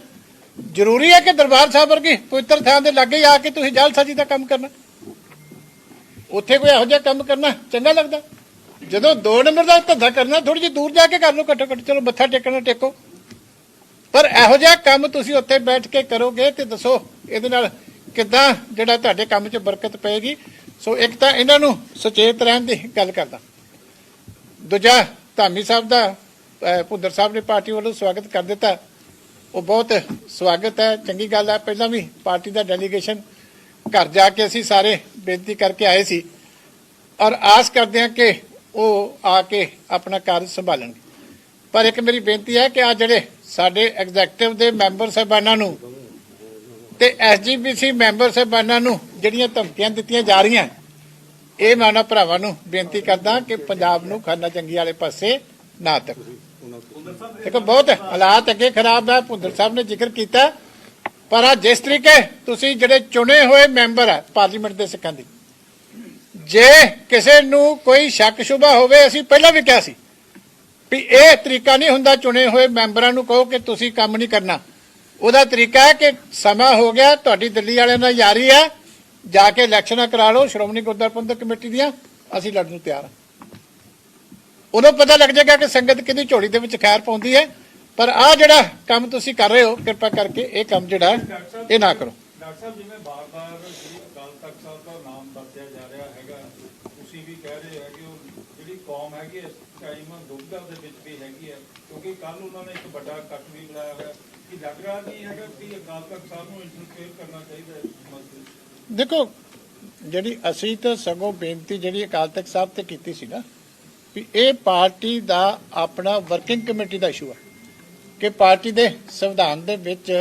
ਜ਼ਰੂਰੀ ਹੈ ਕਿ ਦਰਬਾਰ ਸਾਹਿਬ ਵਰਗੀ ਪਵਿੱਤਰ ਥਾਂ ਦੇ ਲਾਗੇ ਆ ਕੇ ਤੁਸੀਂ ਜਲਸਾਜੀ ਦਾ ਕੰਮ ਕਰਨਾ। ਉੱਥੇ ਕੋਈ ਇਹੋ ਜਿਹਾ ਕੰਮ ਕਰਨਾ ਚੰਗਾ ਲੱਗਦਾ। ਜਦੋਂ 2 ਨੰਬਰ ਦਾ ਧੰਦਾ ਕਰਨਾ ਥੋੜੀ ਜਿਹੀ ਦੂਰ ਜਾ ਕੇ ਕਰ ਲਓ ਘੱਟੋ ਘੱਟ। ਚਲੋ ਮੱਥਾ ਟੇਕਣਾ ਟੇਕੋ। ਪਰ ਇਹੋ ਜਿਹਾ ਕੰਮ ਤੁਸੀਂ ਉੱਥੇ ਬੈਠ ਕੇ ਕਰੋਗੇ ਤੇ ਦੱਸੋ ਇਹਦੇ ਨਾਲ ਕਿੱਦਾਂ ਜਿਹੜਾ ਤੁਹਾਡੇ ਕੰਮ 'ਚ ਬਰਕਤ ਪਏਗੀ। ਸੋ ਇੱਕ ਤਾਂ ਇਹਨਾਂ ਨੂੰ ਸੁਚੇਤ ਰਹਿਣ ਦੀ ਗੱਲ ਕਰਦਾ। ਦੂਜਾ ਧਾਮੀ ਸਾਹਿਬ ਦਾ ਅਹ, ਭੁੱਦਰ ਸਾਹਿਬ ਨੇ ਪਾਰਟੀ ਵੱਲੋਂ ਸਵਾਗਤ ਕਰ ਦਿੱਤਾ। ਉਹ ਬਹੁਤ ਸਵਾਗਤ ਹੈ ਚੰਗੀ ਗੱਲ ਹੈ। ਪਹਿਲਾਂ ਵੀ ਪਾਰਟੀ ਦਾ ਡੈਲੀਗੇਸ਼ਨ ਘਰ ਜਾ ਕੇ ਅਸੀਂ ਸਾਰੇ ਬੇਨਤੀ ਕਰਕੇ ਆਏ ਸੀ। ਔਰ ਆਸ ਕਰਦੇ ਹਾਂ ਕਿ ਉਹ ਆ ਕੇ ਆਪਣਾ ਕਾਰਜ ਸੰਭਾਲਣਗੇ। ਪਰ ਇੱਕ ਮੇਰੀ ਬੇਨਤੀ ਹੈ ਕਿ ਆ ਜਿਹੜੇ ਸਾਡੇ ਐਗਜ਼ੈਕਟਿਵ ਦੇ ਮੈਂਬਰ ਸਾਹਿਬਾਨਾਂ ਨੂੰ ਤੇ ਐਸਜੀਪੀਸੀ ਮੈਂਬਰ ਸਾਹਿਬਾਨਾਂ ਨੂੰ ਜਿਹੜੀਆਂ ਧਮਕੀਆਂ ਦਿੱਤੀਆਂ ਜਾ ਰਹੀਆਂ, ਇਹ ਮੈਂ ਉਹਨਾਂ ਭਰਾਵਾਂ ਨੂੰ ਬੇਨਤੀ ਕਰਦਾ ਕਿ ਪੰਜਾਬ ਨੂੰ ਖਾਨਾ ਚੰਗੀ ਵਾਲੇ ਪਾਸੇ ਨਾ ਤੱਕ ਦੇਖੋ, ਬਹੁਤ ਹਾਲਾਤ ਅੱਗੇ ਖਰਾਬ ਹੈ ਭੁੰਦਰ ਸਾਹਿਬ ਨੇ ਜ਼ਿਕਰ ਕੀਤਾ, ਪਰ ਆ ਜਿਸ ਤਰੀਕੇ ਤੁਸੀਂ ਜਿਹੜੇ ਚੁਣੇ ਹੋਏ ਮੈਂਬਰ ਹੈ ਪਾਰਲੀਮੈਂਟ ਦੇ ਸਿੱਖਾਂ ਦੀ, ਜੇ ਕਿਸੇ ਨੂੰ ਕੋਈ ਸ਼ੱਕ ਸ਼ੁਬਾ ਹੋਵੇ, ਅਸੀਂ ਪਹਿਲਾਂ ਵੀ ਕਿਹਾ ਸੀ ਵੀ ਇਹ ਤਰੀਕਾ ਨਹੀਂ ਹੁੰਦਾ ਚੁਣੇ ਹੋਏ ਮੈਂਬਰਾਂ ਨੂੰ ਕਹੋ ਕਿ ਤੁਸੀਂ ਕੰਮ ਨਹੀਂ ਕਰਨਾ। ਉਹਦਾ ਤਰੀਕਾ ਹੈ ਕਿ ਸਮਾਂ ਹੋ ਗਿਆ, ਤੁਹਾਡੀ ਦਿੱਲੀ ਵਾਲਿਆਂ ਨਾਲ ਯਾਰੀ ਹੈ, ਜਾ ਕੇ ਇਲੈਕਸ਼ਨਾਂ ਕਰਾ ਲਓ, ਸ਼੍ਰੋਮਣੀ ਗੁਰਦੁਆਰਾ ਕਮੇਟੀ ਦੀਆਂ, ਅਸੀਂ ਲੜਨ ਨੂੰ ਤਿਆਰ ਹਾਂ। ਉਦੋਂ ਪਤਾ ਲੱਗ ਜਾਏਗਾ ਕਿ ਸੰਗਤ ਕਿਹਦੀ ਝੋਲੀ ਦੇ ਵਿੱਚ ਖੈਰ ਪਾਉਂਦੀ ਹੈ, ਪਰ ਆ ਜਿਹੜਾ ਕੰਮ ਤੁਸੀਂ ਕਰ ਰਹੇ ਹੋ, ਕਿਰਪਾ ਕਰਕੇ ਇਹ ਕੰਮ ਜਿਹੜਾ ਇਹ ਨਾ ਕਰੋ। ਡਾਕਟਰ ਸਾਹਿਬ, ਜਿਵੇਂ ਬਾਰ-ਬਾਰ ਅਕਾਲ ਤਖਤ ਸਾਹਿਬ ਦਾ ਨਾਮ ਵਰਤਿਆ ਜਾ ਰਿਹਾ ਹੈਗਾ, ਤੁਸੀਂ ਵੀ ਕਹਿ ਰਹੇ ਹੋ ਕਿ ਉਹ ਜਿਹੜੀ ਕੌਮ ਹੈਗੀ ਟਾਈਮ ਦੁਬਦਾ ਦੇ ਵਿੱਚ ਵੀ ਹੈਗੀ ਹੈ ਕਿਉਂਕਿ ਕੱਲ ਉਹਨਾਂ ਨੇ ਇੱਕ ਵੱਡਾ ਕੱਟ ਵੀ ਬੁਲਾਇਆ ਹੋਇਆ। ਕਿ ਲੱਗ ਰਿਹਾ ਨਹੀਂ ਹੈਗਾ ਕਿ ਅਕਾਲ ਤਖਤ ਸਾਹਿਬ ਨੂੰ ਇੰਟਰਫੇਅਰ ਕਰਨਾ ਚਾਹੀਦਾ ਹੈ ਦੇਖੋ, ਜਿਹੜੀ ਅਸੀਂ ਤਾਂ ਸਗੋਂ ਬੇਨਤੀ ਜਿਹੜੀ ਅਕਾਲ ਤਖਤ ਸਾਹਿਬ ਤੇ ਕੀਤੀ ਸੀ ਨਾ, ਵੀ ਇਹ ਪਾਰਟੀ ਦਾ ਆਪਣਾ ਵਰਕਿੰਗ ਕਮੇਟੀ ਦਾ ਇਸ਼ੂ ਹੈ ਕਿ ਪਾਰਟੀ ਦੇ ਸੰਵਿਧਾਨ ਦੇ ਵਿੱਚ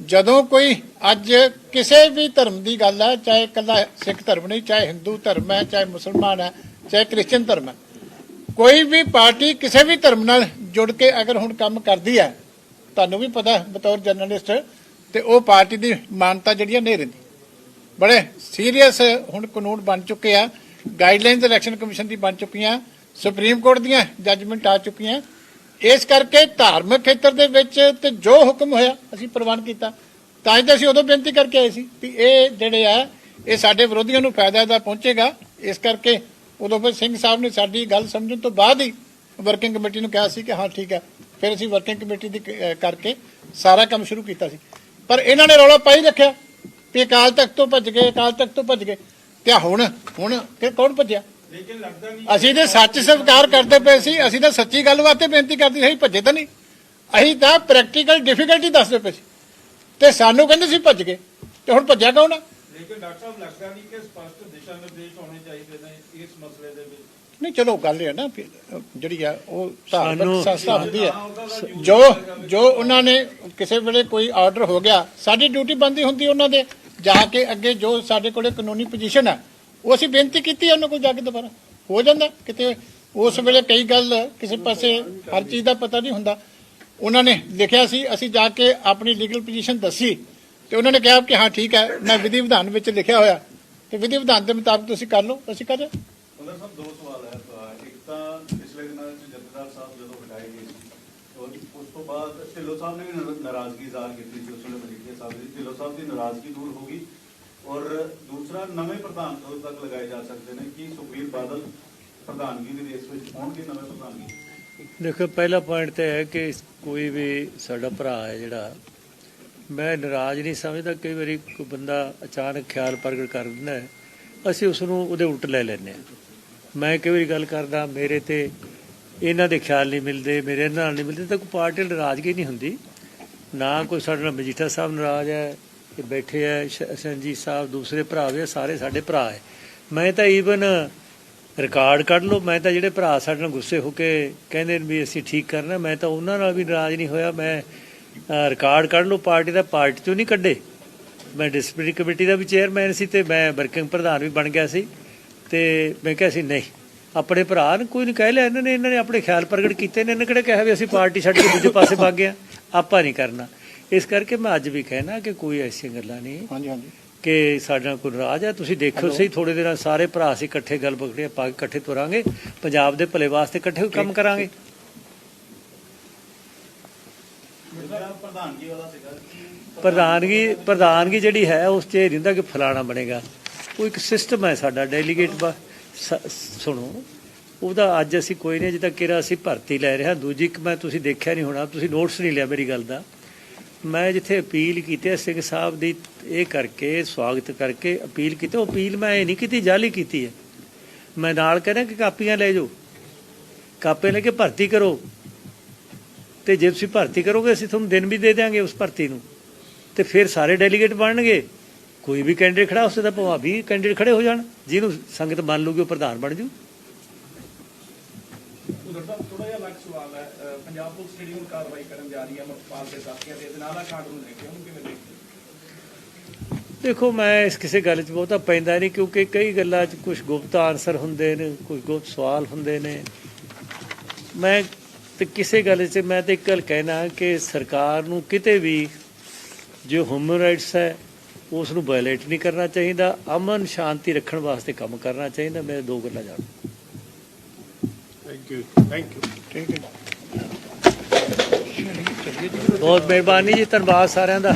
ਜਦੋਂ ਕੋਈ ਅੱਜ ਕਿਸੇ ਵੀ ਧਰਮ ਦੀ ਗੱਲ ਹੈ ਚਾਹੇ ਇਕੱਲਾ ਸਿੱਖ ਧਰਮ ਨਹੀਂ, ਚਾਹੇ ਹਿੰਦੂ ਧਰਮ ਹੈ, ਚਾਹੇ ਮੁਸਲਮਾਨ ਹੈ, ਚਾਹੇ ਕ੍ਰਿਸਚੀਅਨ ਧਰਮ ਹੈ ਕੋਈ ਵੀ ਪਾਰਟੀ ਕਿਸੇ ਵੀ ਧਰਮ ਨਾਲ ਜੁੜ ਕੇ ਅਗਰ ਹੁਣ ਕੰਮ ਕਰਦੀ ਹੈ, ਤੁਹਾਨੂੰ ਵੀ ਪਤਾ ਬਤੌਰ ਜਰਨਲਿਸਟ, ਤੇ ਉਹ ਪਾਰਟੀ ਦੀ ਮਾਨਤਾ ਜਿਹੜੀ ਹੈ ਨਹੀਂ ਰਹਿੰਦੀ ਬੜੇ ਸੀਰੀਅਸ ਹੁਣ ਕਾਨੂੰਨ ਬਣ ਚੁੱਕੇ ਆ ਗਾਈਡਲਾਈਨਸ ਇਲੈਕਸ਼ਨ ਕਮਿਸ਼ਨ ਦੀ ਬਣ ਚੁੱਕੀਆਂ, ਸੁਪਰੀਮ ਕੋਰਟ ਦੀਆਂ ਜੱਜਮੈਂਟ ਆ ਚੁੱਕੀਆਂ। ਇਸ ਕਰਕੇ ਧਾਰਮਿਕ ਖੇਤਰ ਦੇ ਵਿੱਚ ਤੇ ਜੋ ਹੁਕਮ ਹੋਇਆ, ਅਸੀਂ ਪ੍ਰਵਾਨ ਕੀਤਾ। ਤਾਂ ਹੀ ਤਾਂ ਅਸੀਂ ਉਦੋਂ ਬੇਨਤੀ ਕਰਕੇ ਆਏ ਸੀ ਵੀ ਇਹ ਜਿਹੜੇ ਆ, ਇਹ ਸਾਡੇ ਵਿਰੋਧੀਆਂ ਨੂੰ ਫਾਇਦਾ ਦਾ ਪਹੁੰਚੇਗਾ। ਇਸ ਕਰਕੇ ਉਦੋਂ ਫਿਰ ਸਿੰਘ ਸਾਹਿਬ ਨੇ ਸਾਡੀ ਗੱਲ ਸਮਝਣ ਤੋਂ ਬਾਅਦ ਹੀ ਵਰਕਿੰਗ ਕਮੇਟੀ ਨੂੰ ਕਿਹਾ ਸੀ ਕਿ ਹਾਂ, ਠੀਕ ਹੈ। ਫਿਰ ਅਸੀਂ ਵਰਕਿੰਗ ਕਮੇਟੀ ਦੀ ਕਰਕੇ ਸਾਰਾ ਕੰਮ ਸ਼ੁਰੂ ਕੀਤਾ ਸੀ। ਪਰ ਇਹਨਾਂ ਨੇ ਰੌਲਾ ਪਾਈ ਰੱਖਿਆ ਵੀ ਅਕਾਲ ਤਖਤ ਤੋਂ ਭੱਜ ਗਏ, ਅਕਾਲ ਤਖਤ ਤੋਂ ਭੱਜ ਗਏ। ਤੇ ਹੁਣ ਹੁਣ ਕਿ ਕੌਣ ਭੱਜਿਆ? ਲੇਕਿਨ ਲੱਗਦਾ ਨਹੀਂ ਅਸੀਂ ਤੇ ਸੱਚ ਸਵੀਕਾਰ ਕਰਦੇ ਪਏ ਸੀ, ਅਸੀਂ ਤਾਂ ਸੱਚੀ ਗੱਲ ਵਾਸਤੇ ਬੇਨਤੀ ਕਰਦੇ ਸੀ, ਅਸੀਂ ਭੱਜੇ ਤਾਂ ਨਹੀਂ। ਅਸੀਂ ਤਾਂ ਪ੍ਰੈਕਟੀਕਲ ਡਿਫਿਕਲਟੀ ਦੱਸਦੇ ਪਏ ਸੀ। ਤੇ ਸਾਨੂੰ ਕਹਿੰਦੇ ਸੀ ਭੱਜ ਗਏ। ਤੇ ਹੁਣ ਭੱਜਿਆ ਕੌਣ ਆ? ਲੇਕਿਨ ਡਾਕਟਰ ਸਾਹਿਬ ਲੱਗਦਾ ਨਹੀਂ ਕਿ ਸਪਸ਼ਟ ਦਿਸ਼ਾ ਨਿਰਦੇਸ਼ ਹੋਣੇ ਚਾਹੀਦੇ ਨੇ ਇਸ ਮਸਲੇ ਦੇ ਵਿੱਚ? ਨਹੀਂ ਚਲੋ ਗੱਲ ਹੈ ਨਾ ਜਿਹੜੀ ਆ ਉਹ ਧਾਰਮਿਕ ਸਾਨੂੰ- ਹੁੰਦੀ ਹੈ। ਜੋ। ਜੋ ਉਹਨਾਂ ਨੇ ਕਿਸੇ ਵੇਲੇ ਕੋਈ ਆਰਡਰ ਹੋ ਗਿਆ ਸਾਡੀ ਡਿਊਟੀ ਬੰਦੀ ਹੁੰਦੀ ਉਹਨਾਂ ਦੇ ਜਾ ਕੇ ਅੱਗੇ ਜੋ ਸਾਡੇ ਕੋਲੇ ਕਾਨੂੰਨੀ ਪੋਜੀਸ਼ਨ ਹੈ ਉਹ ਅਸੀਂ ਬੇਨਤੀ ਕੀਤੀ ਉਹਨਾਂ ਕੋਲ ਜਾ ਕੇ ਦੁਬਾਰਾ। ਹੋ ਜਾਂਦਾ ਕਿਤੇ ਉਸ ਵੇਲੇ ਕਈ ਗੱਲ ਕਿਸੇ ਪਾਸੇ ਹਰ ਚੀਜ਼ ਦਾ ਪਤਾ ਨਹੀਂ ਹੁੰਦਾ। ਉਹਨਾਂ ਨੇ ਲਿਖਿਆ ਸੀ ਅਸੀਂ ਜਾ ਕੇ ਆਪਣੀ ਲੀਗਲ ਪੋਜੀਸ਼ਨ ਦੱਸੀ। ਤੇ ਉਹਨਾਂ ਨੇ ਕਿਹਾ ਕਿ ਹਾਂ ਠੀਕ ਹੈ ਮੈਂ ਵਿਧੀ ਵਿਧਾਨ ਵਿੱਚ ਲਿਖਿਆ ਹੋਇਆ। ਤੇ ਵਿਧੀ ਵਿਧਾਨ ਦੇ ਮੁਤਾਬਕ ਤੁਸੀਂ ਕਰ ਲਓ ਅਸੀਂ ਕਰ। ਉਹਨਾਂ ਸਾਹਿਬ ਦੋ ਸਵਾਲ ਹੈ ਤਾਂ ਇੱਕ ਤਾਂ ਪਿਛਲੇ ਦਿਨਾਂ ਵਿੱਚ ਜਥੇਦਾਰ ਸਾਹਿਬ ਜਦੋਂ ਹਟਾਏ ਗਏ ਸੀ ਔਰ ਉਸ ਤੋਂ ਬਾਅਦ ਢਿੱਲੋਂ ਸਾਹਿਬ ਨੇ ਵੀ ਨਾਰਾ- ਨਾਰਾਜ਼ਗੀ ਜ਼ਾਹਰ ਕੀਤੀ ਸੀ ਉਸ ਵੇਲੇ ਮਜੀਠੀਆ ਸਾਹਿਬ ਦੀ। ਢਿੱਲੋਂ ਸਾਹਿਬ ਦੀ ਨਾਰਾਜ਼ਗੀ ਦੂਰ ਹੋ ਗਈ ਔਰ ਦੂਸਰਾ ਨਵੇਂ ਪ੍ਰਧਾਨ ਕਦੋਂ ਤੱਕ ਲਗਾਏ ਜਾ ਸਕਦੇ ਨੇ ਕੀ ਸੁਖਬੀਰ ਬਾਦਲ ਪ੍ਰਧਾਨਗੀ ਦੀ ਰੇਸ ਵਿੱਚ ਹੋਣਗੇ ਨਵੇਂ ਪ੍ਰਧਾਨਗੀ। ਦੇਖੋ ਪਹਿਲਾ ਪੁਆਇੰਟ ਤੇ ਹੈ ਕਿ ਕੋਈ ਵੀ ਸਾਡਾ ਭਰਾ ਹੈ ਜਿਹੜਾ ਮੈਂ ਨਾਰਾਜ਼ ਨਹੀਂ ਸਮਝਦਾ ਕਈ ਵਾਰੀ ਕੋਈ ਬੰਦਾ ਅਚਾਨਕ ਖਿਆਲ ਪ੍ਰਗਟ ਕਰ ਦਿੰਦਾ ਹੈ ਅਸੀਂ ਉਸ ਨੂੰ ਉਹਦੇ ਉਲਟ ਲੈ ਲੈਂਦੇ ਹਾਂ। ਮੈਂ ਕਈ ਵਾਰੀ ਗੱਲ ਕਰਦਾ ਮੇਰੇ ਤੇ ਇਹਨਾਂ ਦੇ ਖਿਆਲ ਨਹੀਂ ਮਿਲਦੇ ਮੇਰੇ ਨਾਲ ਨਹੀਂ ਮਿਲਦੇ ਤਾਂ ਕੋਈ ਪਾਰਟੀ ਨਾਲ ਨਾਰਾਜ਼ਗੀ ਨਹੀਂ ਹੁੰਦੀ। ਨਾ ਕੋਈ ਸਾਡੇ ਨਾਲ ਮਜੀਠਾ ਸਾਹਿਬ ਨਾਰਾਜ਼ ਹੈ ਇਹ ਬੈਠੇ ਹੈ ਸ਼- ਸੰਜੀਤ ਸਾਹਿਬ ਦੂਸਰੇ ਭਰਾ ਵੀ ਹੈ, ਸਾਰੇ ਸਾਡੇ ਭਰਾ ਹੈ। ਮੈਂ ਤਾਂ ਈਵਨ ਰਿਕਾਰਡ ਕੱਢ ਲਓ ਮੈਂ ਤਾਂ ਜਿਹੜੇ ਭਰਾ ਸਾਡੇ ਨਾਲ ਗੁੱਸੇ ਹੋ ਕੇ ਕਹਿੰਦੇ ਨੇ ਵੀ ਅਸੀਂ ਠੀਕ ਕਰਨਾ ਮੈਂ ਤਾਂ ਉਹਨਾਂ ਨਾਲ ਵੀ ਨਾਰਾਜ਼ ਨਹੀਂ ਹੋਇਆ ਮੈਂ ਰਿਕਾਰਡ ਕੱਢ ਲਓ ਪਾਰਟੀ ਦਾ ਪਾਰਟੀ ਚੋਂ ਨਹੀਂ ਕੱਢੇ। ਮੈਂ ਡਿਸਪਲਿਨਰੀ ਕਮੇਟੀ ਦਾ ਵੀ ਚੇਅਰਮੈਨ ਸੀ ਤੇ ਮੈਂ ਵਰਕਿੰਗ ਪ੍ਰਧਾਨ ਵੀ ਬਣ ਗਿਆ ਸੀ ਤੇ ਮੈਂ ਕਿਹਾ ਸੀ ਨਹੀਂ ਆਪਣੇ ਭਰਾ ਨੂੰ ਕੋਈ ਨਹੀਂ ਕਹਿ ਲਿਆ ਇਹਨਾਂ ਨੇ ਇਹਨਾਂ ਨੇ ਆਪਣੇ ਖਿਆਲ ਪ੍ਰਗਟ ਕੀਤੇ ਨੇ ਇਹਨਾਂ ਕਿਹੜਾ ਕਿਹਾ ਵੀ ਅਸੀਂ ਪਾਰਟੀ ਛੱਡ ਕੇ ਦੂਜੇ ਪਾਸੇ ਭੱਗ ਗਏ। ਆਪਾਂ ਨਹੀਂ ਕਰਨਾ। ਇਸ ਕਰਕੇ ਮੈਂ ਅੱਜ ਵੀ ਕਹਿਣਾ ਕਿ ਕੋਈ ਐਸੀਆਂ ਗੱਲਾਂ ਨਹੀਂ। ਹਾਂਜੀ ਹਾਂਜੀ। ਕਿ ਸਾਡਾ ਕੋਈ ਨਾਰਾਜ਼ ਹੈ ਤੁਸੀਂ ਦੇਖੋ ਸਹੀ ਥੋੜੇ ਦਿਨਾਂ ਸਾਰੇ ਭਰਾ ਅਸੀਂ ਇਕੱਠੇ ਗੱਲ ਬਕੜੇ ਪਾ ਇਕੱਠੇ ਤੁਰਾਂਗੇ ਪੰਜਾਬ ਦੇ ਭਲੇ ਵਾਸਤੇ ਇਕੱਠੇ ਕੰਮ ਕਰਾਂਗੇ ਮੇਰਾ ਪ੍ਰਧਾਨਗੀ ਵਾਲਾ ਸੀਗਾ ਪ੍ਰਧਾਨਗੀ ਪ੍ਰਧਾਨਗੀ ਜਿਹੜੀ ਹੈ, ਉਸ 'ਚ ਇਹ ਨਹੀਂ ਹੁੰਦਾ ਕਿ ਫਲਾਣਾ ਬਣੇਗਾ। ਉਹ ਇੱਕ ਸਿਸਟਮ ਹੈ ਸਾਡਾ ਡੈਲੀਗੇਟ ਸ- ਸੁਣੋ। ਉਹਦਾ ਅੱਜ ਅਸੀਂ ਕੋਈ ਨਹੀਂ ਜਿੱਦਾਂ ਕਿਹੜਾ ਅਸੀਂ ਭਰਤੀ ਲੈ ਰਿਹਾ ਦੂਜੀ ਇੱਕ ਮੈਂ ਤੁਸੀਂ ਦੇਖਿਆ ਨਹੀਂ ਹੋਣਾ, ਤੁਸੀਂ ਨੋਟਸ ਨਹੀਂ ਲਿਆ ਮੇਰੀ ਗੱਲ ਦਾ। ਮੈਂ ਜਿੱਥੇ ਅਪੀਲ ਕੀਤੀ ਹੈ, ਸਿੰਘ ਸਾਹਿਬ ਦੀ ਇਹ ਕਰਕੇ, ਸਵਾਗਤ ਕਰਕੇ ਅਪੀਲ ਕੀਤੀ। ਉਹ ਅਪੀਲ ਮੈਂ ਇਹ ਨਹੀਂ ਕੀਤੀ ਜਾਲੀ ਕੀਤੀ ਹੈ। ਮੈਂ ਨਾਲ ਕਹਿੰਦਾ ਕਿ ਕਾਪੀਆਂ ਲੈ ਜਾਓ। ਕਾਪੇ ਲੈ ਕੇ ਭਰਤੀ ਕਰੋ। ਤੇ ਜੇ ਤੁਸੀਂ ਭਰਤੀ ਕਰੋਗੇ ਅਸੀਂ ਤੁਹਾਨੂੰ ਦਿਨ ਵੀ ਦੇ ਦਿਆਂਗੇ ਉਸ ਭਰਤੀ ਨੂੰ। ਤੇ ਫਿਰ ਸਾਰੇ ਡੈਲੀਗੇਟ ਬਣਨਗੇ। ਕੋਈ ਵੀ ਕੈਂਡੀਡੇਟ ਖੜਾ ਉਸੇ ਦਾ ਭਾਵੇਂ ਵੀ ਕੈਂਡੀਡੇਟ ਖੜੇ ਹੋ ਜਾਣ ਜਿਹਨੂੰ ਸੰਗਤ ਮੰਨ ਲੂਗੀ ਉਹ ਪ੍ਰਧਾਨ ਬਣ ਜੂ। ਉਧਰ ਦਾ ਥੋੜਾ ਜਿਹਾ ਅਲੱਗ ਸਵਾਲ ਹੈ। ਅਹ ਪੰਜਾਬ ਪੁਲਿਸ ਜਿਹੜੀ ਹੁਣ ਕਾਰਵਾਈ ਕਰਨ ਜਾ ਰਹੀ ਹੈ ਅਮਰਪਾਲ ਦੇ ਸਾਥੀਆਂ ਦੇ ਨਾਲਾ ਕਾਂਡ ਨੂੰ ਲੈ ਕੇ ਉਹਨੂੰ ਕਿਵੇਂ ਦੇਖਦੇ ਹੋ? ਦੇਖੋ ਮੈਂ ਇਸ ਕਿਸੇ ਗੱਲ 'ਚ ਬਹੁਤਾ ਪੈਂਦਾ ਨਹੀਂ ਕਿਉਂਕਿ ਕਈ ਗੱਲਾਂ 'ਚ ਕੁਝ ਗੁਪਤ ਆਨਸਰ ਹੁੰਦੇ ਨੇ ਕੁਝ ਗੁਪਤ ਸਵਾਲ ਹੁੰਦੇ ਨੇ। ਮੈਂ ਤੇ ਕਿਸੇ ਗੱਲ 'ਚ ਮੈਂ ਤੇ ਇੱਕ ਗੱਲ ਕਹਿਣਾ ਕਿ ਸਰਕਾਰ ਨੂੰ ਕਿਤੇ ਵੀ ਜੋ ਹਿਊਮਨ ਰਾਈਟਸ ਹੈ ਉਸ ਨੂੰ ਵਾਇਲੇਟ ਨਹੀਂ ਕਰਨਾ ਚਾਹੀਦਾ। ਅਮਨ ਸ਼ਾਂਤੀ ਰੱਖਣ ਵਾਸਤੇ ਕੰਮ ਕਰਨਾ ਚਾਹੀਦਾ। ਮੈਂ ਦੋ ਗੱਲਾਂ ਜਾਣ। ਥੈਂਕ ਯੂ ਥੈਂਕ ਯੂ ਠੀਕ ਹੈ। ਬਹੁਤ ਮਿਹਰਬਾਨੀ ਜੀ ਧੰਨਵਾਦ ਸਾਰਿਆਂ ਦਾ।